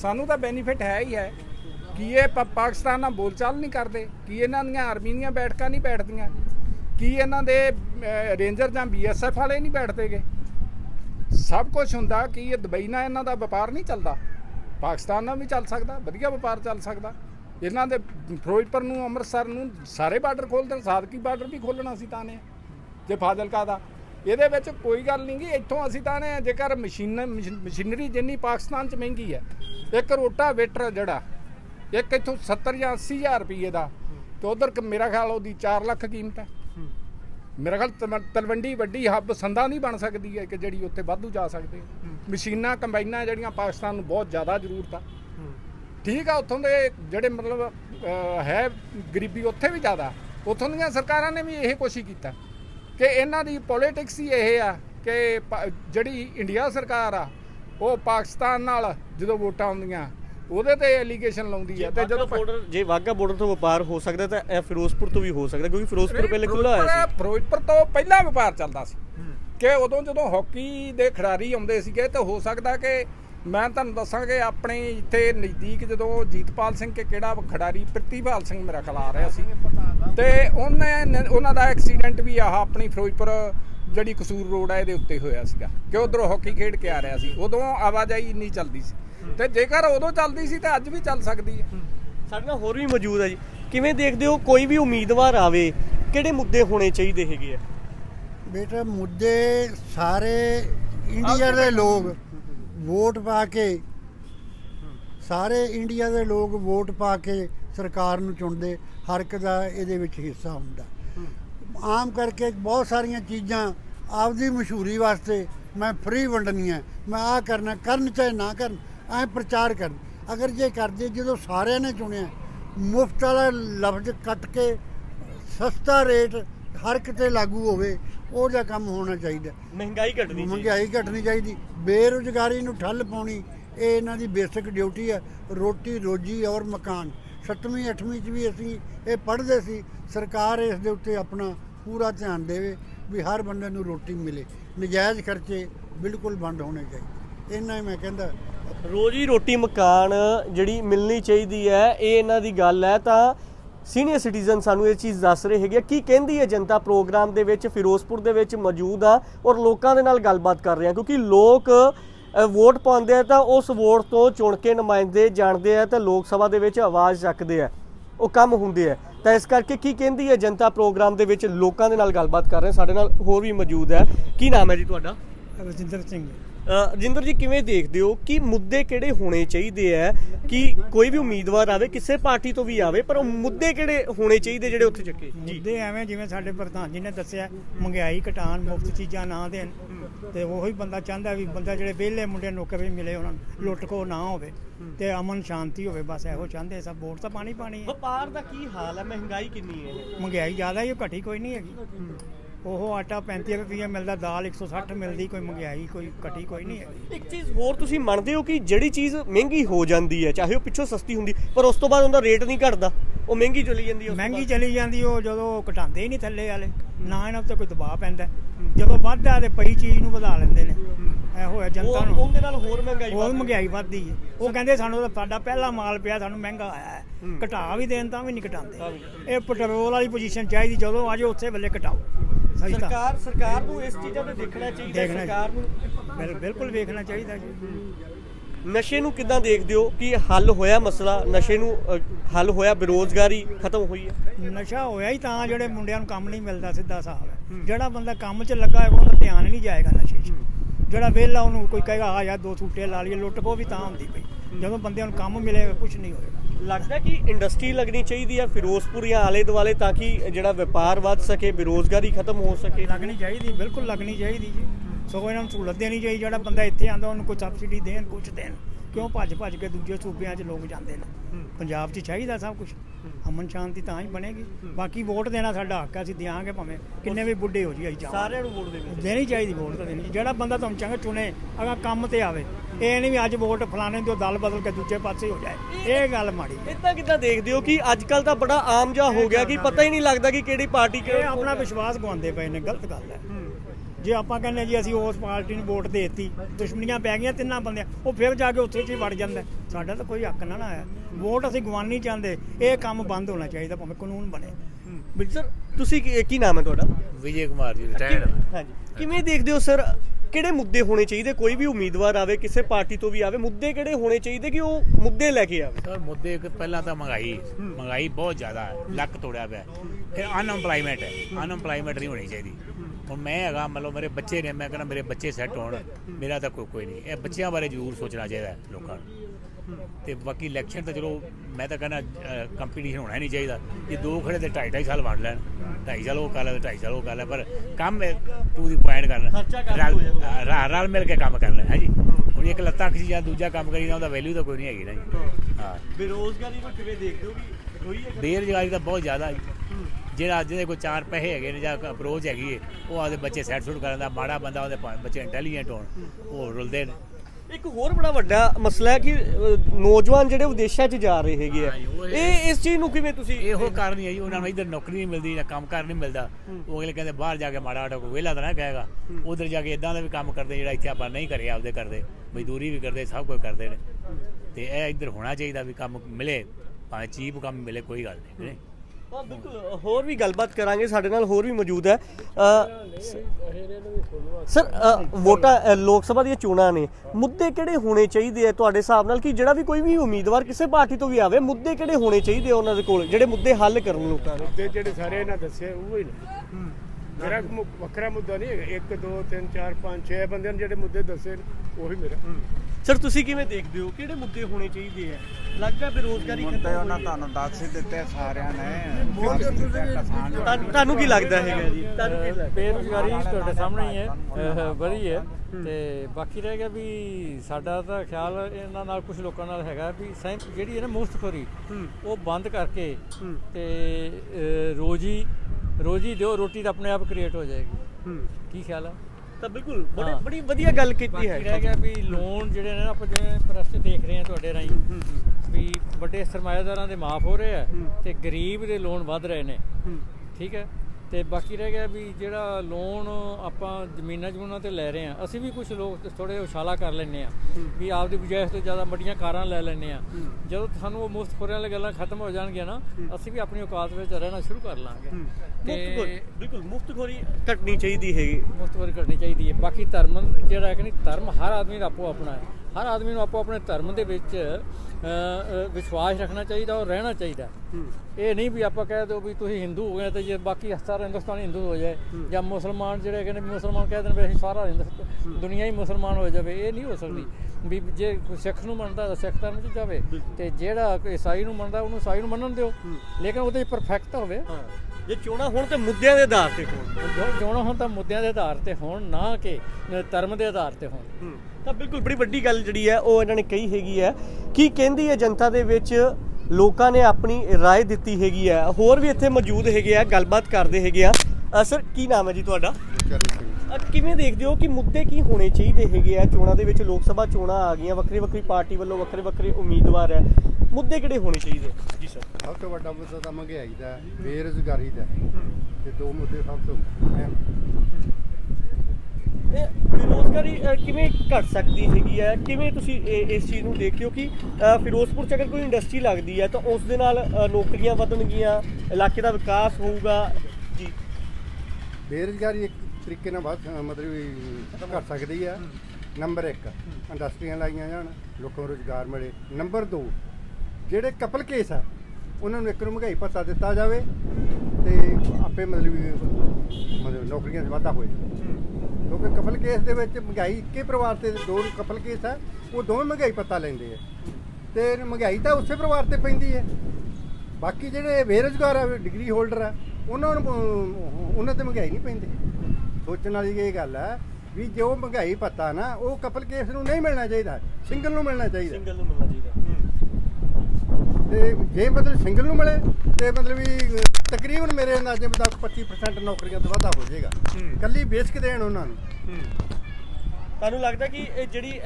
Speaker 1: ਸਾਨੂੰ ਤਾਂ ਬੈਨੀਫਿਟ ਹੈ ਹੀ ਹੈ। ਕੀ ਇਹ ਪਾਕਿਸਤਾਨ ਨਾਲ ਬੋਲਚਾਲ ਨਹੀਂ ਕਰਦੇ? ਕੀ ਇਹਨਾਂ ਦੀਆਂ ਆਰਮੀ ਦੀਆਂ ਬੈਠਕਾਂ ਨਹੀਂ ਬੈਠਦੀਆਂ? ਕੀ ਇਹਨਾਂ ਦੇ ਰੇਂਜਰ ਜਾਂ ਬੀਐਸਐਫ ਵਾਲੇ ਨਹੀਂ ਬੈਠਦੇਗੇ? ਸਭ ਕੁਝ ਹੁੰਦਾ ਕਿ ਇਹ ਦੁਬਈ ਨਾਲ ਇਹਨਾਂ ਦਾ ਵਪਾਰ ਨਹੀਂ ਚੱਲਦਾ। ਪਾਕਿਸਤਾਨ ਨਾਲ ਵੀ ਚੱਲ ਸਕਦਾ, ਵਧੀਆ ਵਪਾਰ ਚੱਲ ਸਕਦਾ। ਇਹਨਾਂ ਦੇ ਫਿਰੋਜ਼ਪੁਰ ਨੂੰ, ਅੰਮ੍ਰਿਤਸਰ ਨੂੰ ਸਾਰੇ ਬਾਰਡਰ ਖੋਲ ਦੇਣ ਸਾਦਕੀ ਬਾਰਡਰ ਵੀ ਖੋਲਣਾ ਸੀ ਤਾਂ ਨੇ। ਜੇ ਫਾਜ਼ਿਲਕਾ ਦਾ। ਇਹਦੇ ਵਿੱਚ ਕੋਈ ਗੱਲ ਨਹੀਂ ਗੀ, ਇੱਥੋਂ ਅਸੀਂ ਤਾਂ ਨੇ, ਜੇਕਰ ਮਸ਼ੀਨ ਮਸ਼ੀ- ਮਸ਼ੀਨਰੀ ਜਿੰਨੀ ਪਾਕਿਸਤਾਨ 'ਚ ਮਹਿੰਗੀ ਹੈ, ਇੱਕ ਰੋਟਾ ਵੇਟਰ ਜਿਹੜਾ ਇੱਕ ਇੱਥੋਂ 70 ਜਾਂ 80 ਹਜ਼ਾਰ ਰੁਪਏ ਦਾ। ਤੇ ਉਧਰ ਮੇਰਾ ਖਿਆਲ ਉਹਦੀ 4 ਲੱਖ ਕੀਮਤ ਹੈ। ਮੇਰਾ ਖਿਆਲ ਤਲ- ਤਲਵੰਡੀ ਵੱਡੀ ਹੱਬ ਸੰਦਾ ਨਹੀਂ ਬਣ ਸਕਦੀ ਹੈ ਕਿ ਜਿਹੜੀ ਉੱਥੇ ਵਾਧੂ ਜਾ ਸਕਦੇ। ਮਸ਼ੀਨਾਂ ਕੰਬਾਈਨਾਂ ਜਿਹੜੀਆਂ ਪਾਕਿਸਤਾਨ ਨੂੰ ਬਹੁਤ ਜ਼ਿਆਦਾ ਜ਼ਰੂਰਤ ਆ। ਠੀਕ ਆ ਉੱਥੋਂ ਦੇ ਜਿਹੜੇ ਮਤਲਬ ਹੈ ਗਰੀਬੀ ਉੱਥੇ ਵੀ ਜ਼ਿਆਦਾ। ਉੱਥੋਂ ਦੀਆਂ ਸਰਕਾਰਾਂ ਨੇ ਵੀ ਇਹ ਕੋਸ਼ਿਸ਼ ਕੀਤਾ ਕਿ ਇਹਨਾਂ ਦੀ ਪੋਲਿਟਿਕਸ ਹੀ ਇਹ ਆ ਕਿ ਜਿਹੜੀ ਇੰਡੀਆ ਸਰਕਾਰ ਆ ਉਹ ਪਾਕਿਸਤਾਨ ਨਾਲ ਜਦੋਂ ਵੋਟਾਂ ਆਉਂਦੀਆਂ ਉਹਦੇ ਤੇ ਐਲੀਗੇਸ਼ਨ ਲਾਉਂਦੀ ਹੈ ਤੇ ਜਦੋਂ
Speaker 4: ਬਾਰਡਰ ਜੇ ਵਾਗਾ ਬਾਰਡਰ ਤੋਂ ਵਪਾਰ ਹੋ ਸਕਦਾ ਤਾਂ ਇਹ ਫਿਰੋਜ਼ਪੁਰ ਤੋਂ ਵੀ ਹੋ ਸਕਦਾ ਕਿਉਂਕਿ ਫਿਰੋਜ਼ਪੁਰ ਪਹਿਲੇ ਖੁੱਲਾ ਹੋਇਆ ਸੀ।
Speaker 1: ਫਿਰੋਜ਼ਪੁਰ ਤੋਂ ਪਹਿਲਾਂ ਵਪਾਰ ਚੱਲਦਾ ਸੀ। ਕਿ ਉਦੋਂ ਜਦੋਂ ਹਾਕੀ ਦੇ ਖਿਡਾਰੀ ਆਉਂਦੇ ਸੀਗੇ ਤਾਂ ਹੋ ਸਕਦਾ ਕਿ ਮੈਂ ਤੁਹਾਨੂੰ ਦੱਸਾਂ ਕਿ ਆਪਣੇ ਇੱਥੇ ਨਜ਼ਦੀਕ ਜਦੋਂ ਜੀਤਪਾਲ ਸਿੰਘ ਕੇ ਕਿਹੜਾ ਖਿਡਾਰੀ ਪ੍ਰਿਤੀਪਾਲ ਸਿੰਘ ਮੇਰਾ ਖਿਲਾ ਆ ਰਿਹਾ ਸੀ ਤੇ ਉਹਨੇ ਉਹਨਾਂ ਦਾ ਐਕਸੀਡੈਂਟ ਵੀ ਆਹ ਆਪਣੀ ਫਿਰੋਜ਼ਪੁਰ ਜਿਹੜੀ ਕਸੂਰ ਰੋਡ ਆ ਇਹਦੇ ਉੱਤੇ ਹੋਇਆ ਸੀਗਾ ਕਿ ਉਧਰੋਂ ਹਾਕੀ ਖੇਡ ਕੇ ਆ ਰਿਹਾ ਸੀ। ਉਦੋਂ ਆਵਾਜਾਈ ਇੰਨੀ ਚੱਲਦੀ ਸੀ। ਤੇ ਜੇਕਰ ਉਦੋਂ ਚੱਲਦੀ ਸੀ ਤੇ ਅੱਜ ਵੀ ਚੱਲ ਸਕਦੀ ਹੈ।
Speaker 4: ਸਾਡੇ ਨਾਲ ਹੋਰ ਵੀ ਮੌਜੂਦ ਹੈ ਜੀ। ਕਿਵੇਂ ਦੇਖਦੇ ਹੋ ਕੋਈ ਵੀ ਉਮੀਦਵਾਰ ਆਵੇ ਕਿਹੜੇ ਮੁੱਦੇ ਹੋਣੇ ਚਾਹੀਦੇ ਹੈਗੇ ਆ?
Speaker 6: ਬੇਟਾ ਮੁੱਦੇ ਸਾਰੇ ਇੰਡੀਆ ਦੇ ਲੋਕ ਵੋਟ ਪਾ ਕੇ ਸਾਰੇ ਇੰਡੀਆ ਦੇ ਲੋਕ ਵੋਟ ਪਾ ਕੇ ਸਰਕਾਰ ਨੂੰ ਚੁਣਦੇ ਹਰ ਇੱਕ ਦਾ ਇਹਦੇ ਵਿੱਚ ਹਿੱਸਾ ਹੁੰਦਾ। ਆਮ ਕਰਕੇ ਬਹੁਤ ਸਾਰੀਆਂ ਚੀਜ਼ਾਂ ਆਪਦੀ ਮਸ਼ਹੂਰੀ ਵਾਸਤੇ ਮੈਂ ਫ੍ਰੀ ਵੰਡਣੀਆਂ। ਮੈਂ ਆ ਕਰਨਾ ਕਰਨ ਚਾਹੇ ਨਾ ਕਰਨ ਐ ਪ੍ਰਚਾਰ ਕਰਨ। ਅਗਰ ਜੇ ਕਰਦੇ ਜਦੋਂ ਸਾਰਿਆਂ ਨੇ ਚੁਣਿਆ ਮੁਫਤ ਵਾਲਾ ਲਫ਼ਜ਼ ਕੱਟ ਕੇ ਸਸਤਾ ਰੇਟ ਹਰ ਕਿਤੇ ਲਾਗੂ ਹੋਵੇ ਉਹ ਜਿਹਾ ਕੰਮ ਹੋਣਾ ਚਾਹੀਦਾ।
Speaker 4: ਮਹਿੰਗਾਈ ਘਟਣੀ ਚਾਹੀਦੀ
Speaker 6: ਮਹਿੰਗਾਈ ਘਟਣੀ ਚਾਹੀਦੀ। ਬੇਰੁਜ਼ਗਾਰੀ ਨੂੰ ਠੱਲ ਪਾਉਣੀ ਇਹ ਇਹਨਾਂ ਦੀ ਬੇਸਿਕ ਡਿਊਟੀ ਹੈ। ਰੋਟੀ ਰੋਜੀ ਔਰ ਮਕਾਨ। ਸੱਤਵੀਂ ਅੱਠਵੀਂ 'ਚ ਵੀ ਅਸੀਂ ਇਹ ਪੜ੍ਹਦੇ ਸੀ ਸਰਕਾਰ ਇਸ ਦੇ ਉੱਤੇ ਆਪਣਾ ਪੂਰਾ ਧਿਆਨ ਦੇਵੇ ਵੀ ਹਰ ਬੰਦੇ ਨੂੰ ਰੋਟੀ ਮਿਲੇ। ਨਜਾਇਜ਼ ਖਰਚੇ ਬਿਲਕੁਲ ਬੰਦ ਹੋਣੇ ਚਾਹੀਦੇ। ਇੰਨਾ ਹੀ ਮੈਂ ਕਹਿੰਦਾ।
Speaker 4: ਰੋਜੀ ਰੋਟੀ ਮਕਾਨ ਜਿਹੜੀ ਮਿਲਣੀ ਚਾਹੀਦੀ ਹੈ, ਇਹ ਇਹਨਾਂ ਦੀ ਗੱਲ ਹੈ। ਤਾਂ ਸੀਨੀਅਰ ਸਿਟੀਜ਼ਨ ਸਾਨੂੰ ਇਹ ਚੀਜ਼ ਦੱਸ ਰਹੇ ਹੈਗੇ ਆ। ਕੀ ਕਹਿੰਦੀ ਹੈ ਜਨਤਾ ਪ੍ਰੋਗਰਾਮ ਦੇ ਵਿੱਚ, ਫਿਰੋਜ਼ਪੁਰ ਦੇ ਵਿੱਚ ਮੌਜੂਦ ਆ ਔਰ ਲੋਕਾਂ ਦੇ ਨਾਲ ਗੱਲਬਾਤ ਕਰ ਰਹੇ ਆ, ਕਿਉਂਕਿ ਲੋਕ ਵੋਟ ਪਾਉਂਦੇ ਆ ਤਾਂ ਉਸ ਵੋਟ ਤੋਂ ਚੁਣ ਕੇ ਨੁਮਾਇੰਦੇ ਜਾਣਦੇ ਆ ਤਾਂ ਲੋਕ ਸਭਾ ਦੇ ਵਿੱਚ ਆਵਾਜ਼ ਚੱਕਦੇ ਆ, ਉਹ ਕੰਮ ਹੁੰਦੇ ਆ। ਤਾਂ ਇਸ ਕਰਕੇ ਕੀ ਕਹਿੰਦੀ ਹੈ ਜਨਤਾ ਪ੍ਰੋਗਰਾਮ ਦੇ ਵਿੱਚ ਲੋਕਾਂ ਦੇ ਨਾਲ ਗੱਲਬਾਤ ਕਰ ਰਹੇ ਸਾਡੇ ਨਾਲ ਹੋਰ ਵੀ ਮੌਜੂਦ ਹੈ। ਕੀ ਨਾਮ ਹੈ ਜੀ ਤੁਹਾਡਾ?
Speaker 3: ਰਜਿੰਦਰ ਸਿੰਘ।
Speaker 4: ਅ, ਜਿੰਦਰ ਜੀ ਕਿਵੇਂ ਦੇਖਦੇ ਹੋ ਕਿ ਮੁੱਦੇ ਕਿਹੜੇ ਹੋਣੇ ਚਾਹੀਦੇ ਆ ਕਿ ਕੋਈ ਵੀ ਉਮੀਦਵਾਰ ਆਵੇ ਕਿਸੇ ਪਾਰਟੀ ਤੋਂ ਵੀ ਆਵੇ ਪਰ ਉਹ ਮੁੱਦੇ ਕਿਹੜੇ ਹੋਣੇ ਚਾਹੀਦੇ ਜਿਹੜੇ ਉੱਥੇ ਚੱਕੇ?
Speaker 3: ਮੁੱਦੇ ਐਵੇਂ ਜਿਵੇਂ ਸਾਡੇ ਪ੍ਰਧਾਨ ਜੀ ਨੇ ਦੱਸਿਆ ਮਹਿੰਗਾਈ ਘਟਾਉਣ ਮੁਫਤ ਚੀਜ਼ਾਂ ਨਾ ਦੇਣ। ਤੇ ਉਹੀ ਬੰਦਾ ਚਾਹੁੰਦਾ ਵੀ ਬੰਦਾ ਜਿਹੜੇ ਵਿਹਲੇ ਮੁੰਡੇ ਨੌਕਰੀ ਮਿਲੇ ਉਹਨਾਂ ਨੂੰ ਲੁੱਟ ਖੋ ਨਾ ਹੋਵੇ ਤੇ ਅਮਨ ਸ਼ਾਂਤੀ ਹੋਵੇ ਬਸ ਇਹੋ ਚਾਹੁੰਦੇ ਸਭ ਵੋਟ ਤਾਂ ਪਾਣੀ ਪਾਣੀ ਹੈ
Speaker 4: ਵਪਾਰ ਦਾ ਕੀ ਹਾਲ ਹੈ ਮਹਿੰਗਾਈ ਕਿੰਨੀ ਹੈ?
Speaker 3: ਮਹਿੰਗਾਈ ਜ਼ਿਆਦਾ ਹੀ ਘਟੀ ਕੋਈ ਨਹੀਂ ਹੈਗੀ। ਉਹ ਆਟਾ 35 ਰੁਪਏ ਮਿਲਦਾ ਦਾਲ 160 ਮਿਲਦੀ ਕੋਈ ਮਹਿੰਗਾਈ ਕੋਈ ਘਟੀ ਕੋਈ ਨਹੀਂ ਹੈਗੀ
Speaker 4: ਇੱਕ ਚੀਜ਼ ਹੋਰ ਤੁਸੀਂ ਮੰਨਦੇ ਹੋ ਕਿ ਜਿਹੜੀ ਚੀਜ਼ ਮਹਿੰਗੀ ਹੋ ਜਾਂਦੀ ਹੈ ਚਾਹੇ ਉਹ ਪਿੱਛੋਂ ਸਸਤੀ ਹੁੰਦੀ ਪਰ ਉਸ ਤੋਂ ਬਾਅਦ ਉਹਦਾ ਰੇਟ ਨਹੀਂ ਘਟਦਾ ਉਹ ਮਹਿੰਗੀ ਚਲੀ ਜਾਂਦੀ ਹੈ
Speaker 3: ਮਹਿੰਗੀ। ਚਲੀ ਜਾਂਦੀ ਉਹ ਜਦੋਂ ਘਟਾਉਂਦੇ ਹੀ ਨਹੀਂ ਥੱਲੇ ਵਾਲੇ ਨਾ ਇਹਨਾਂ ਉੱਤੇ ਕੋਈ ਦਬਾਅ ਪੈਂਦਾ ਜਦੋਂ ਵੱਧਦਾ ਤੇ ਪਈ ਚੀਜ਼ ਨੂੰ ਵਧਾ ਲੈਂਦੇ ਨੇ। ਇਹੋ ਹੈ ਜਨਤਾ ਨੂੰ।
Speaker 4: ਉਹਦੇ ਨਾਲ ਹੋਰ ਮਹਿੰਗਾਈ
Speaker 3: ਹੋਰ ਮਹਿੰਗਾਈ ਵੱਧਦੀ ਹੈ। ਉਹ ਕਹਿੰਦੇ ਸਾਨੂੰ ਤਾਂ ਸਾਡਾ ਪਹਿਲਾ ਮਾਲ ਪਿਆ ਸਾਨੂੰ ਮਹਿੰਗਾ ਆਇਆ ਹੈ। ਘਟਾ ਵੀ ਦੇਣ ਤਾਂ ਵੀ ਨਹੀਂ ਘਟਾਉਂਦੇ। ਇਹ ਪੈਟਰੋਲ ਵਾਲੀ ਪੋਜੀਸ਼ਨ ਚਾਹੀਦੀ ਜਦੋਂ ਆਜੇ ਉੱਥੇ ਵੇਲੇ ਘਟਾਓ।
Speaker 4: ਸਰਕਾਰ ਸਰਕਾਰ ਨੂੰ ਇਸ ਚੀਜ਼ਾਂ ਤੇ ਦੇਖਣਾ ਚਾਹੀਦਾ ਸਰਕਾਰ ਨੂੰ
Speaker 3: ਬਿਲ- ਬਿਲਕੁਲ ਵੇਖਣਾ ਚਾਹੀਦਾ ਜੀ।
Speaker 4: ਨਸ਼ੇ ਨੂੰ ਕਿੱਦਾਂ ਦੇਖਦੇ ਹੋ? ਕਿ ਹੱਲ ਹੋਇਆ ਮਸਲਾ? ਨਸ਼ੇ ਨੂੰ ਹੱਲ ਹੋਇਆ ਬੇਰੋਜ਼ਗਾਰੀ ਖਤਮ ਹੋਈ ਹੈ?
Speaker 3: ਨਸ਼ਾ ਹੋਇਆ ਹੀ ਤਾਂ ਜਿਹੜੇ ਮੁੰਡਿਆਂ ਨੂੰ ਕੰਮ ਨਹੀਂ ਮਿਲਦਾ ਸਿੱਧਾ ਹੈ। ਜਿਹੜਾ ਬੰਦਾ ਕੰਮ 'ਚ ਲੱਗਾ ਹੋਏਗਾ ਉਹਦਾ ਧਿਆਨ ਨਹੀਂ ਜਾਏਗਾ ਨਸ਼ੇ 'ਚ। ਜਿਹੜਾ ਵਿਹਲਾ ਉਹਨੂੰ ਕੋਈ ਕਹੇਗਾ ਆ ਯਾਰ ਦੋ ਸੂਟੇ ਲਾ ਲਈਏ ਲੁੱਟ ਕੋ ਵੀ ਤਾਂ ਹੁੰਦੀ ਪਈ। ਜਦੋਂ ਬੰਦਿਆਂ ਨੂੰ ਕੰਮ ਮਿਲੇਗਾ ਕੁਝ ਨਹੀਂ ਹੋਏਗਾ।
Speaker 4: ਲੱਗਦਾ ਕਿ ਇੰਡਸਟਰੀ ਲੱਗਣੀ ਚਾਹੀਦੀ ਆ ਫਿਰੋਜ਼ਪੁਰ ਜਾਂ ਆਲੇ ਦੁਆਲੇ ਤਾਂ ਕਿ ਜਿਹੜਾ ਵਪਾਰ ਵੱਧ ਸਕੇ, ਬੇਰੋਜ਼ਗਾਰੀ ਖਤਮ ਹੋ ਸਕੇ।
Speaker 3: ਲੱਗਣੀ ਚਾਹੀਦੀ, ਬਿਲਕੁਲ ਲੱਗਣੀ ਚਾਹੀਦੀ ਜੀ। ਸਗੋਂ ਇਹਨਾਂ ਨੂੰ ਸਹੂਲਤ ਦੇਣੀ ਚਾਹੀਦੀ, ਜਿਹੜਾ ਬੰਦਾ ਇੱਥੇ ਆਂਦਾ ਉਹਨੂੰ ਕੋਈ ਸਬਸਿਡੀ ਦੇਣ ਕੁਝ ਦੇਣ। ਕਿਉਂ ਭੱਜ ਭੱਜ ਕੇ ਦੂਜੇ ਸੂਬਿਆਂ 'ਚ ਲੋਕ ਜਾਂਦੇ ਨੇ? ਪੰਜਾਬ 'ਚ ਚਾਹੀਦਾ ਸਭ ਕੁਝ ਅਮਨ ਸ਼ਾਂਤੀ ਤਾਂ ਹੀ ਬਣੇਗੀ। ਬਾਕੀ ਵੋਟ ਦੇਣਾ ਸਾਡਾ ਹੱਕ ਹੈ ਅਸੀਂ ਦਿਆਂਗੇ ਭਾਵੇਂ ਕਿੰਨੇ ਵੀ ਬੁੱਢੇ ਹੋ ਜੀ ਅਸੀਂ
Speaker 4: ਸਾਰਿਆਂ ਨੂੰ ਵੋਟ ਦੇਣੀ
Speaker 3: ਦੇਣੀ ਚਾਹੀਦੀ ਵੋਟ ਤਾਂ ਦੇਣੀ। ਜਿਹੜਾ ਬੰਦਾ ਤੁਹਾਨੂੰ ਚੰਗਾ ਚੁਣੇ ਅਗਾ ਕੰਮ ਤੇ ਆਵੇ ਇਹ ਨਹੀਂ ਵੀ ਅੱਜ ਵੋਟ ਫਲਾਣੇ ਤੋਂ ਦਲ ਬਦਲ ਕੇ ਦੂਜੇ ਪਾਸੇ ਹੋ ਜਾਏ। ਇਹ ਗੱਲ ਮਾੜੀ
Speaker 4: ਇਦਾਂ ਕਿੱਦਾਂ ਦੇਖਦੇ ਹੋ ਕਿ ਅੱਜ ਕੱਲ ਤਾਂ ਬੜਾ ਆਮ ਜਿਹਾ ਹੋ ਗਿਆ ਕਿ ਪਤਾ ਹੀ ਨਹੀਂ ਲੱਗਦਾ ਕਿ ਕਿਹੜੀ ਪਾਰਟੀ ਕਿਹੜਾ
Speaker 3: ਆਪਣਾ ਵਿਸ਼ਵਾਸ ਗਵਾਉਂਦੇ ਪਏ ਨੇ ਗਲਤ ਗੱਲ ਹੈ। ਜੇ ਆਪਾਂ ਕਹਿੰਦੇ ਜੀ ਅਸੀਂ ਉਸ ਪਾਰਟੀ ਨੂੰ ਵੋਟ ਦੇਤੀ ਦੁਸ਼ਮਣੀਆਂ ਪੈ ਗਈਆਂ ਤਿੰਨਾਂ ਬੰਦਿਆਂ ਉਹ ਫਿਰ ਜਾ ਕੇ ਉੱਥੇ 'ਚ ਹੀ ਵੜ ਜਾਂਦਾ। ਸਾਡਾ ਤਾਂ ਕੋਈ ਹੱਕ ਨਾ ਨਾ ਆਇਆ। ਵੋਟ ਅਸੀਂ ਗਵਾਉਣੀ ਨਹੀਂ ਚਾਹੁੰਦੇ। ਇਹ ਕੰਮ ਬੰਦ ਹੋਣਾ ਚਾਹੀਦਾ ਭਾਵੇਂ ਕਾਨੂੰਨ ਬਣੇ।
Speaker 4: ਸਰ ਤੁਸੀਂ ਕੀ ਕੀ ਨਾਮ ਹੈ ਤੁਹਾਡਾ?
Speaker 7: ਵਿਜੇ ਕੁਮਾਰ ਜੀ ਰਿਟਾਇਰਡ
Speaker 4: ਹਾਂਜੀ। ਕਿਵੇਂ ਦੇਖਦੇ ਹੋ ਸਰ ਕਿਹੜੇ ਮੁੱਦੇ ਹੋਣੇ ਚਾਹੀਦੇ? ਕੋਈ ਵੀ ਉਮੀਦਵਾਰ ਆਵੇ ਕਿਸੇ ਪਾਰਟੀ ਤੋਂ ਵੀ ਆਵੇ ਮੁੱਦੇ ਕਿਹੜੇ ਹੋਣੇ ਚਾਹੀਦੇ ਕਿ ਉਹ ਮੁੱਦੇ ਲੈ ਕੇ ਆਵੇ?
Speaker 7: ਸਰ ਮੁੱਦੇ ਇੱਕ ਪਹਿਲਾਂ ਤਾਂ ਮਹਿੰਗਾਈ ਮਹਿੰਗਾਈ ਬਹੁਤ ਜ਼ਿਆਦਾ ਹੈ ਲੱਕ ਤੋੜਿਆ ਪਿਆ ਹੈ। ਫਿਰ ਅਨਐਮਪਲਾਈਮੈਂਟ ਹੈ। ਅਨਐਮਪਲਾਈਮੈਂਟ ਨਹੀਂ ਹੋਣੀ ਚਾਹੀਦੀ। ਹੁਣ ਮੈਂ ਹੈਗਾ ਮਤਲਬ ਮੇਰੇ ਬੱਚੇ ਨੇ ਮੈਂ ਕਹਿੰਦਾ ਮੇਰੇ ਬੱਚੇ ਸੈੱਟ ਹੋਣ। ਮੇਰਾ ਤਾਂ ਕੋਈ ਕੋਈ ਨਹੀਂ। ਇਹ ਬੱਚਿਆਂ ਬਾਰੇ ਜ਼ਰੂਰ ਸੋਚਣਾ ਚਾਹੀਦਾ ਲੋਕਾਂ ਨੂੰ। ਤੇ ਬਾਕੀ ਇਲੈਕਸ਼ਨ ਤਾਂ ਚਲੋ ਮੈਂ ਤਾਂ ਕਹਿੰਦਾ ਕੰਪੀਟੀਸ਼ਨ ਹੋਣਾ ਹੀ ਨਹੀਂ ਚਾਹੀਦਾ। ਜੇ ਦੋ ਖੜੇ ਤੇ ਢਾਈ ਢਾਈ ਸਾਲ ਵੰਡ ਲੈਣ। ਢਾਈ ਸਾਲ ਉਹ ਕਰ ਲੈ ਤੇ ਢਾਈ ਸਾਲ ਉਹ ਕਰ ਲੈ ਪਰ ਕੰਮ ਟੂ ਦੀ ਪੁਆਇੰਟ ਕਰਨਾ ਰਲ। ਰਲ- ਰਲ ਮਿਲ ਕੇ ਕੰਮ ਕਰਨਾ ਹੈ ਜੀ? ਹੁਣ ਇੱਕ ਲੱਤਾਂ ਖਿੱਚੀ ਜਾਂ ਦੂਜਾ ਕੰਮ ਕਰੀ ਨਾ ਉਹਦਾ ਵੈਲਿਊ ਤਾਂ ਕੋਈ ਨਹੀਂ ਹੈਗੀ ਨਾ ਜੀ। ਹਾਂ।
Speaker 4: ਬੇਰੋਜ਼ਗਾਰੀ ਨੂੰ ਕਿਵੇਂ ਦੇਖਦੇ ਹੋ ਕਿ ਹੋਈ ਹੈ
Speaker 7: ਬੇਰੁਜ਼ਗਾਰੀ ਤਾਂ ਬਹੁਤ ਜ਼ਿਆਦਾ ਹੈ। ਜਿਹੜਾ ਜਿਹਦੇ ਕੋਲ ਚਾਰ ਪੈਸੇ ਹੈਗੇ ਨੇ ਜਾਂ ਅਪਰੋਚ ਹੈਗੀ ਹੈ ਉਹ ਆਪਦੇ ਬੱਚੇ ਸੈੱਟ ਸੁੱਟ ਕਰਨ ਦਾ ਮਾੜਾ ਬੰਦਾ ਉਹਦੇ ਬੱਚੇ ਇੰਟੈਲੀਜੈਂਟ ਹੋਣ ਉਹ ਰੁਲਦੇ ਨੇ।
Speaker 4: ਇੱਕ ਹੋਰ ਬੜਾ ਵੱਡਾ ਮਸਲਾ ਹੈ ਕਿ ਨੌਜਵਾਨ ਜਿਹੜੇ ਵਿਦੇਸ਼ਾਂ 'ਚ ਜਾ ਰਹੇ ਹੈਗੇ ਆ ਇਹ ਇਸ ਚੀਜ਼ ਨੂੰ ਕਿਵੇਂ ਤੁਸੀਂ
Speaker 7: ਇਹੋ ਕਾਰਨ ਹੀ ਹੈ ਜੀ ਉਹਨਾਂ ਨੂੰ ਇੱਧਰ ਨੌਕਰੀ ਨਹੀਂ ਮਿਲਦੀ ਨਾ ਕੰਮ ਕਾਰ ਨਹੀਂ ਮਿਲਦਾ। ਉਹ ਅਗਲੇ ਕਹਿੰਦੇ ਬਾਹਰ ਜਾ ਕੇ ਮਾੜਾ ਆਟਾ ਕੋਈ ਵਿਹਲਾ ਤਾਂ ਨਾ ਕਹੇਗਾ। ਉਧਰ ਜਾ ਕੇ ਇਦਾਂ ਦਾ ਵੀ ਕੰਮ ਕਰਦੇ ਜਿਹੜਾ ਇੱਥੇ ਆਪਾਂ ਨਹੀਂ ਕਰੇ ਆਪਦੇ ਕਰਦੇ ਮਜ਼ਦੂਰੀ ਵੀ ਕਰਦੇ ਸਭ ਕੁਝ ਕਰਦੇ ਨੇ। ਤੇ ਇਹ ਇੱਧਰ ਹੋਣਾ ਚਾਹੀਦਾ ਵੀ ਕੰਮ ਮਿਲੇ ਭਾਵੇਂ ਚੀਪ ਕੰਮ ਮਿਲੇ ਕੋਈ ਗੱਲ ਨਹੀਂ।
Speaker 4: ਹਾਂ, ਬਿਲਕੁਲ, ਹੋਰ ਵੀ ਗੱਲਬਾਤ ਕਰਾਂਗੇ, ਸਾਡੇ ਨਾਲ ਹੋਰ ਵੀ ਮੌਜੂਦ ਹੈ। ਸਰ ਵੋਟਾਂ ਲੋਕ ਸਭਾ ਦੀਆਂ ਚੋਣਾਂ ਨੇ। ਮੁੱਦੇ ਕਿਹੜੇ ਹੋਣੇ ਚਾਹੀਦੇ ਆ ਤੁਹਾਡੇ ਹਿਸਾਬ ਨਾਲ ਕਿ ਜਿਹੜਾ ਵੀ ਕੋਈ ਵੀ ਉਮੀਦਵਾਰ ਕਿਸੇ ਪਾਰਟੀ ਤੋਂ ਵੀ ਆਵੇ, ਮੁੱਦੇ ਕਿਹੜੇ ਹੋਣੇ ਚਾਹੀਦੇ ਆ ਉਹਨਾਂ ਦੇ ਕੋਲ, ਜਿਹੜੇ ਮੁੱਦੇ ਹੱਲ ਕਰਨ ਲੋਕਾਂ ਦੇ?
Speaker 8: ਮੁੱਦੇ ਜਿਹੜੇ ਸਾਰੇ ਇਹਨਾਂ ਦੱਸੇ, ਉਹ ਹੀ ਨੇ। ਮੇਰਾ ਵੱਖਰਾ ਮੁੱਦਾ ਨਹੀਂ ਹੈਗਾ। 1 2 3 4 5 6 ਬੰਦਿਆਂ ਨੇ ਜਿਹੜੇ ਮੁੱਦੇ ਦੱਸੇ ਉਹੀ ਮੇਰਾ।
Speaker 4: ਸਰ ਤੁਸੀਂ ਕਿਵੇਂ ਦੇਖਦੇ ਹੋ? ਕਿਹੜੇ ਮੁੱਦੇ ਹੋਣੇ ਚਾਹੀਦੇ ਆ? ਲੱਗਦਾ ਬੇਰੋਜ਼ਗਾਰੀ ਖਤਮ
Speaker 9: ਮੁੱਦੇ ਉਹਨਾਂ। ਤੁਹਾਨੂੰ ਦੱਸ ਹੀ ਦਿੱਤੇ ਸਾਰਿਆਂ ਨੇ।
Speaker 4: ਤੁਹਾਨੂੰ ਕੀ ਲੱਗਦਾ ਹੈਗਾ ਜੀ? ਤੁਹਾਨੂੰ ਕੀ ਲੱਗਦਾ?
Speaker 10: ਬੇਰੁਜ਼ਗਾਰੀ ਤੁਹਾਡੇ ਸਾਹਮਣੇ ਹੀ ਹੈ। ਵਧੀ ਹੈ। ਤੇ ਬਾਕੀ ਰਹਿ ਗਿਆ ਵੀ ਸਾਡਾ ਤਾਂ ਖਿਆਲ ਇਹਨਾਂ ਨਾਲ ਕੁਝ ਲੋਕਾਂ ਨਾਲ ਹੈਗਾ ਵੀ ਸੈਂ ਜਿਹੜੀ ਹੈ ਨਾ ਮੁਫਤਖੋਰੀ ਉਹ ਬੰਦ ਕਰਕੇ ਤੇ ਰੋਜੀ ਰੋਜੀ ਦਿਓ ਰੋਟੀ ਤਾਂ ਆਪਣੇ ਆਪ ਕ੍ਰੀਏਟ ਹੋ ਜਾਏਗੀ। ਕੀ ਖਿਆਲ ਹੈ
Speaker 4: ਤਾਂ ਬਿਲਕੁਲ ਬੜੀ
Speaker 10: ਹਾਂ।
Speaker 4: ਬੜੀ ਵਧੀਆ ਗੱਲ ਕੀਤੀ ਹੈ।
Speaker 10: ਰਹਿ ਗਿਆ ਵੀ ਲੋਨ ਜਿਹੜੇ ਨੇ ਆਪਾਂ ਜਿਵੇਂ ਪ੍ਰੈਸ ਦੇਖ ਰਹੇ ਹਾਂ ਤੁਹਾਡੇ ਰਾਹੀਂ ਵੀ ਵੱਡੇ ਸਰਮਾਇਦਾਰਾਂ ਦੇ ਮਾਫ ਹੋ ਰਹੇ ਆ ਤੇ ਗਰੀਬ ਦੇ ਲੋਨ ਵੱਧ ਰਹੇ ਨੇ। ਠੀਕ ਹੈ? ਤੇ ਬਾਕੀ ਰਹਿ ਗਿਆ ਵੀ ਜਿਹੜਾ ਲੋਨ ਆਪਾਂ ਜ਼ਮੀਨਾਂ ਜਮੂਨਾਂ ਤੇ ਲੈ ਰਹੇ ਆ ਅਸੀਂ ਵੀ ਕੁਝ ਲੋਕ ਥੋੜੇ ਉਛਾਲਾ ਕਰ ਲੈਂਦੇ ਆ ਵੀ ਆਪਦੀ ਗੁਜਾਇਸ਼ ਤੋਂ ਜ਼ਿਆਦਾ ਵੱਡੀਆਂ ਕਾਰਾਂ ਲੈ ਲੈਂਦੇ ਆ ਜਦੋਂ ਸਾਨੂੰ ਉਹ ਮੁਫਤ ਖੋਰਿਆਂ ਵਾਲੀਆਂ ਗੱਲਾਂ ਖਤਮ ਹੋ ਜਾਣਗੀਆਂ ਨਾ ਅਸੀਂ ਵੀ ਆਪਣੀ ਔਕਾਤ ਵਿੱਚ ਰਹਿਣਾ ਸ਼ੁਰੂ ਕਰ ਲਾਂਗੇ।
Speaker 4: ਮੁਫਤਖੋਰੀ ਬਿਲਕੁਲ ਮੁਫਤਖੋਰੀ ਘਟਣੀ ਚਾਹੀਦੀ ਹੈਗੀ।
Speaker 10: ਮੁਸਤਫਰ ਕਰਨੀ ਚਾਹੀਦੀ ਹੈ। ਬਾਕੀ ਧਰਮ ਜਿਹੜਾ ਹੈ ਕਿ ਨਹੀਂ ਧਰਮ ਹਰ ਆਦਮੀ ਦਾ ਆਪੋ ਆਪਣਾ ਹੈ। ਹਰ ਆਦਮੀ ਨੂੰ ਆਪੋ ਆਪਣੇ ਧਰਮ ਦੇ ਵਿੱਚ ਵਿਸ਼ਵਾਸ ਰੱਖਣਾ ਚਾਹੀਦਾ ਔਰ ਰਹਿਣਾ ਚਾਹੀਦਾ। ਇਹ ਨਹੀਂ ਵੀ ਆਪਾਂ ਕਹਿ ਦਿਓ ਵੀ ਤੁਸੀਂ ਹਿੰਦੂ ਹੋ ਗਏ ਤੇ ਜੇ ਬਾਕੀ ਸਾਰਾ ਹਿੰਦੁਸਤਾਨ ਹਿੰਦੂ ਹੋ ਜਾਏ ਜਾਂ ਮੁਸਲਮਾਨ ਜਿਹੜੇ ਕਹਿੰਦੇ ਮੁਸਲਮਾਨ ਕਹਿ ਦੇਣ ਵੀ ਅਸੀਂ ਸਾਰਾ ਦੁਨੀਆ ਹੀ ਮੁਸਲਮਾਨ ਹੋ ਜਾਵੇ ਇਹ ਨਹੀਂ ਹੋ ਸਕਦੀ। ਵੀ ਜੇ ਕੋਈ ਸਿੱਖ ਨੂੰ ਮੰਨਦਾ ਤਾਂ ਸਿੱਖ ਧਰਮ 'ਚ ਜਾਵੇ। ਤੇ ਜਿਹੜਾ ਕੋਈ ਈਸਾਈ ਨੂੰ ਮੰਨਦਾ ਉਹਨੂੰ ਈਸਾਈ ਨੂੰ ਮੰਨਣ ਦਿਓ। ਲੇਕਿਨ ਉਹਦੇ ਪਰਫੈਕਟ ਹੋਵੇ।
Speaker 4: ਜੇ ਚੋਣਾਂ ਹੋਣ ਤੇ ਮੁੱਦਿਆਂ ਦੇ ਆਧਾਰ ਤੇ ਹੋਣ।
Speaker 10: ਜੋ ਚੋਣਾਂ ਹੋਣ ਤਾਂ ਮੁੱਦਿਆਂ ਦੇ ਆਧਾਰ ਤੇ ਹੋਣ ਨਾ ਕਿ ਧਰਮ ਦੇ ਆਧਾਰ ਤੇ ਹੋਣ।
Speaker 4: ਤਾਂ ਬਿਲਕੁਲ ਬੜੀ ਵੱਡੀ ਗੱਲ ਜਿਹੜੀ ਹੈ ਉਹ ਇਹਨਾਂ ਨੇ ਕਹੀ ਹੈਗੀ ਹੈ ਕੀ ਕਹਿੰਦੀ ਹੈ ਜਨਤਾ ਦੇ ਵਿੱਚ ਲੋਕਾਂ ਨੇ ਆਪਣੀ رائے ਦਿੱਤੀ ਹੈਗੀ ਹੈ ਹੋਰ ਵੀ ਇੱਥੇ ਮੌਜੂਦ ਹੈਗੇ ਆ ਗੱਲਬਾਤ ਕਰਦੇ ਹੈਗੇ ਆ ਅ, ਸਰ ਕੀ ਨਾਮ ਹੈ ਜੀ ਤੁਹਾਡਾ ਅ, ਕਿਵੇਂ ਦੇਖਦੇ ਹੋ ਕਿ ਮੁੱਦੇ ਕੀ ਹੋਣੇ ਚਾਹੀਦੇ ਹੈਗੇ ਆ ਚੋਣਾਂ ਦੇ ਵਿੱਚ ਲੋਕ ਸਭਾ ਚੋਣਾਂ ਆ ਗਈਆਂ ਵੱਖਰੀ ਵੱਖਰੀ ਪਾਰਟੀ ਵੱਲੋਂ ਵੱਖਰੇ ਵੱਖਰੇ ਉਮੀਦਵਾਰ ਹੈ ਮੁੱਦੇ ਕਿਹੜੇ ਹੋਣੇ ਚਾਹੀਦੇ ਜੀ ਸਰ
Speaker 11: ਸਭ ਤੋਂ ਵੱਡਾ ਮੁੱਦਾ ਤਾਂ ਮਹਿੰਗਾਈ ਦਾ ਹੈ, ਬੇਰੁਜ਼ਗਾਰੀ ਦਾ ਹੈ। ਤੇ ਦੋ ਮੁੱਦੇ ਸਭ ਤੋਂ ਅਹਿਮ
Speaker 4: ਇਹ ਬੇਰੋਜ਼ਗਾਰੀ ਕਿਵੇਂ ਘਟ ਸਕਦੀ ਹੈਗੀ ਹੈ ਕਿਵੇਂ ਤੁਸੀਂ ਇਹ- ਇਸ ਚੀਜ਼ ਨੂੰ ਦੇਖਦੇ ਹੋ ਕਿ ਫਿਰੋਜ਼ਪੁਰ ਚ ਅਗਰ ਕੋਈ ਇੰਡਸਟਰੀ ਲੱਗਦੀ ਹੈ, ਤਾਂ ਉਸ ਦੇ ਨਾਲ ਨੌਕਰੀਆਂ ਵਧਣਗੀਆਂ, ਇਲਾਕੇ ਦਾ ਵਿਕਾਸ ਹੋਊਗਾ? ਜੀ।
Speaker 11: ਬੇਰੁਜ਼ਗਾਰੀ ਇੱਕ ਤਰੀਕੇ ਨਾਲ ਵੱਧ ਮਤਲਬ ਵੀ ਘਟ ਸਕਦੀ ਹੈ। ਨੰਬਰ 1 ਇੰਡਸਟਰੀਆਂ ਲਾਈਆਂ ਜਾਣ, ਲੋਕਾਂ ਨੂੰ ਰੁਜ਼ਗਾਰ ਮਿਲੇ। ਨੰਬਰ 2 ਜਿਹੜੇ ਕਪਲ ਕੇਸ ਆ, ਉਹਨਾਂ ਨੂੰ ਇੱਕ ਨੂੰ ਮਹਿੰਗਾਈ ਭੱਤਾ ਦਿੱਤਾ ਜਾਵੇ ਤੇ ਆਪੇ ਮਤਲਬ ਮਤਲਬ ਨੌਕਰੀਆਂ 'ਚ ਵਾਧਾ ਹੋਏ ਕਿਉਂਕਿ ਕਪਲ ਕੇਸ ਦੇ ਵਿੱਚ ਮਹਿੰਗਾਈ ਇੱਕੇ ਪਰਿਵਾਰ ਤੇ ਦੋ ਕਪਲ ਕੇਸ ਆ ਉਹ ਦੋਵੇਂ ਮਹਿੰਗਾਈ ਭੱਤਾ ਲੈਂਦੇ ਆ। ਤੇ ਮਹਿੰਗਾਈ ਤਾਂ ਉਸੇ ਪਰਿਵਾਰ ਤੇ ਪੈਂਦੀ ਹੈ ਬਾਕੀ ਜਿਹੜੇ ਬੇਰੁਜ਼ਗਾਰ ਆ ਡਿਗਰੀ ਹੋਲਡਰ ਆ ਉਹਨਾਂ ਨੂੰ ਉਹਨਾਂ ਤੇ ਮਹਿੰਗਾਈ ਨਹੀਂ ਪੈਂਦੀ। ਸੋਚਣ ਵਾਲੀ ਇਹ ਗੱਲ ਆ ਵੀ ਜੋ ਮਹਿੰਗਾਈ ਪਤਾ ਨਾ ਉਹ ਕਪਲ ਕੇਸ ਨੂੰ ਨਹੀਂ ਮਿਲਣਾ ਚਾਹੀਦਾ ਸਿੰਗਲ ਨੂੰ ਮਿਲਣਾ ਚਾਹੀਦਾ।
Speaker 4: ਸਿੰਗਲ ਨੂੰ ਮਿਲਣਾ ਚਾਹੀਦਾ।
Speaker 11: ਤੇ ਜੇ ਮਤਲਬ ਸਿੰਗਲ ਨੂੰ ਮਿਲੇ ਤੇ ਮਤਲਬ ਵੀ ਤਕਰੀਬਨ ਮੇਰੇ ਅੰਦਾਜ਼ੇ ਮੁਤਾਬਕ 25% ਨੌਕਰੀਆਂ ਤੋਂ ਵਾਧਾ ਹੋ ਜਾਏਗਾ। ਕੱਲੀ ਬੇਸਿਕ ਦੇਣ ਉਹਨਾਂ ਨੂੰ।
Speaker 4: ਤੁਹਾਨੂੰ ਲੱਗਦਾ ਕਿ ਇਹ ਜਿਹੜੀ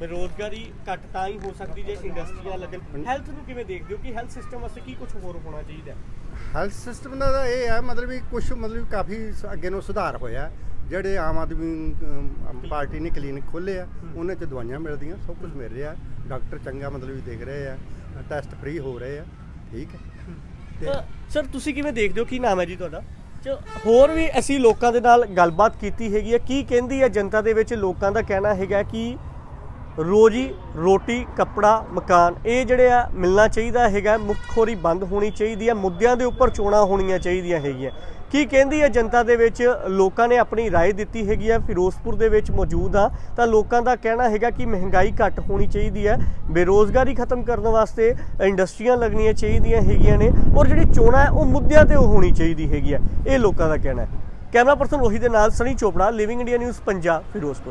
Speaker 4: ਬੇਰੋਜ਼ਗਾਰੀ ਘੱਟ ਤਾਂ ਹੀ ਹੋ ਸਕਦੀ ਜੇ ਇੰਡਸਟਰੀਆਂ ਲੱਗਣ? ਹੈਲਥ ਨੂੰ ਕਿਵੇਂ ਦੇਖਦੇ ਹੋ ਕਿ ਹੈਲਥ ਸਿਸਟਮ ਵਾਸਤੇ ਕੀ ਕੁਝ ਹੋਰ ਹੋਣਾ ਚਾਹੀਦਾ?
Speaker 11: ਹੈਲਥ ਸਿਸਟਮ ਦਾ ਇਹ ਹੈ ਮਤਲਬ ਵੀ ਕੁਝ ਮਤਲਬ ਕਾਫੀ ਅੱਗੇ ਨੂੰ ਸੁਧਾਰ ਹੋਇਆ। ਜਿਹੜੇ ਆਮ ਆਦਮੀ ਪਾਰਟੀ ਨੇ ਕਲੀਨਿਕ ਖੋਲ੍ਹੇ ਆ ਉਹਨਾਂ 'ਚ ਦਵਾਈਆਂ ਮਿਲਦੀਆਂ ਸਭ ਕੁਝ ਮਿਲ ਰਿਹਾ। ਡਾਕਟਰ ਚੰਗਾ ਮਤਲਬ ਵੀ ਦੇਖ ਰਹੇ ਆ ਟੈਸਟ ਫ੍ਰੀ ਹੋ ਰਹੇ ਆ ਠੀਕ ਹੈ। ਤੇ
Speaker 4: ਸਰ, ਤੁਸੀਂ ਕਿਵੇਂ ਦੇਖਦੇ ਹੋ? ਕੀ ਨਾਮ ਹੈ ਜੀ ਤੁਹਾਡਾ? ਚ ਹੋਰ ਵੀ ਅਸੀਂ ਲੋਕਾਂ ਦੇ ਨਾਲ ਗੱਲਬਾਤ ਕੀਤੀ ਹੈਗੀ ਹੈ। ਕੀ ਕਹਿੰਦੀ ਹੈ ਜਨਤਾ ਦੇ ਵਿੱਚ? ਲੋਕਾਂ ਦਾ ਕਹਿਣਾ ਹੈਗਾ ਕਿ ਰੋਜੀ ਰੋਟੀ ਕੱਪੜਾ ਮਕਾਨ ਇਹ ਜਿਹੜੇ ਆ ਮਿਲਣਾ ਚਾਹੀਦਾ ਹੈਗਾ ਮੁੱਖਖੋਰੀ ਬੰਦ ਹੋਣੀ ਚਾਹੀਦੀ ਹੈ ਮੁੱਦਿਆਂ ਦੇ ਉੱਪਰ ਚੋਣਾਂ ਹੋਣੀਆਂ ਚਾਹੀਦੀਆਂ ਹੈਗੀਆਂ ਕੀ ਕਹਿੰਦੀ ਹੈ ਜਨਤਾ ਦੇ ਵਿੱਚ ਲੋਕਾਂ ਨੇ ਆਪਣੀ رائے ਦਿੱਤੀ ਹੈਗੀ ਹੈ ਫਿਰੋਜ਼ਪੁਰ ਦੇ ਵਿੱਚ ਮੌਜੂਦ ਆ ਤਾਂ ਲੋਕਾਂ ਦਾ ਕਹਿਣਾ ਹੈਗਾ ਕਿ ਮਹਿੰਗਾਈ ਘੱਟ ਹੋਣੀ ਚਾਹੀਦੀ ਹੈ ਬੇਰੋਜ਼ਗਾਰੀ ਖਤਮ ਕਰਨ ਵਾਸਤੇ ਇੰਡਸਟਰੀਆਂ ਲੱਗਣੀਆਂ ਚਾਹੀਦੀਆਂ ਹੈਗੀਆਂ ਨੇ ਔਰ ਜਿਹੜੀ ਚੋਣਾਂ ਹੈ ਉਹ ਮੁੱਦਿਆਂ ਤੇ ਹੋਣੀ ਚਾਹੀਦੀ ਹੈਗੀ ਹੈ ਇਹ ਲੋਕਾਂ ਦਾ ਕਹਿਣਾ ਹੈ ਕੈਮਰਾ ਪਰਸਨ ਰੋਹਿਤ ਦੇ ਨਾਲ Sunny Chopra living India News Punjab Firozpur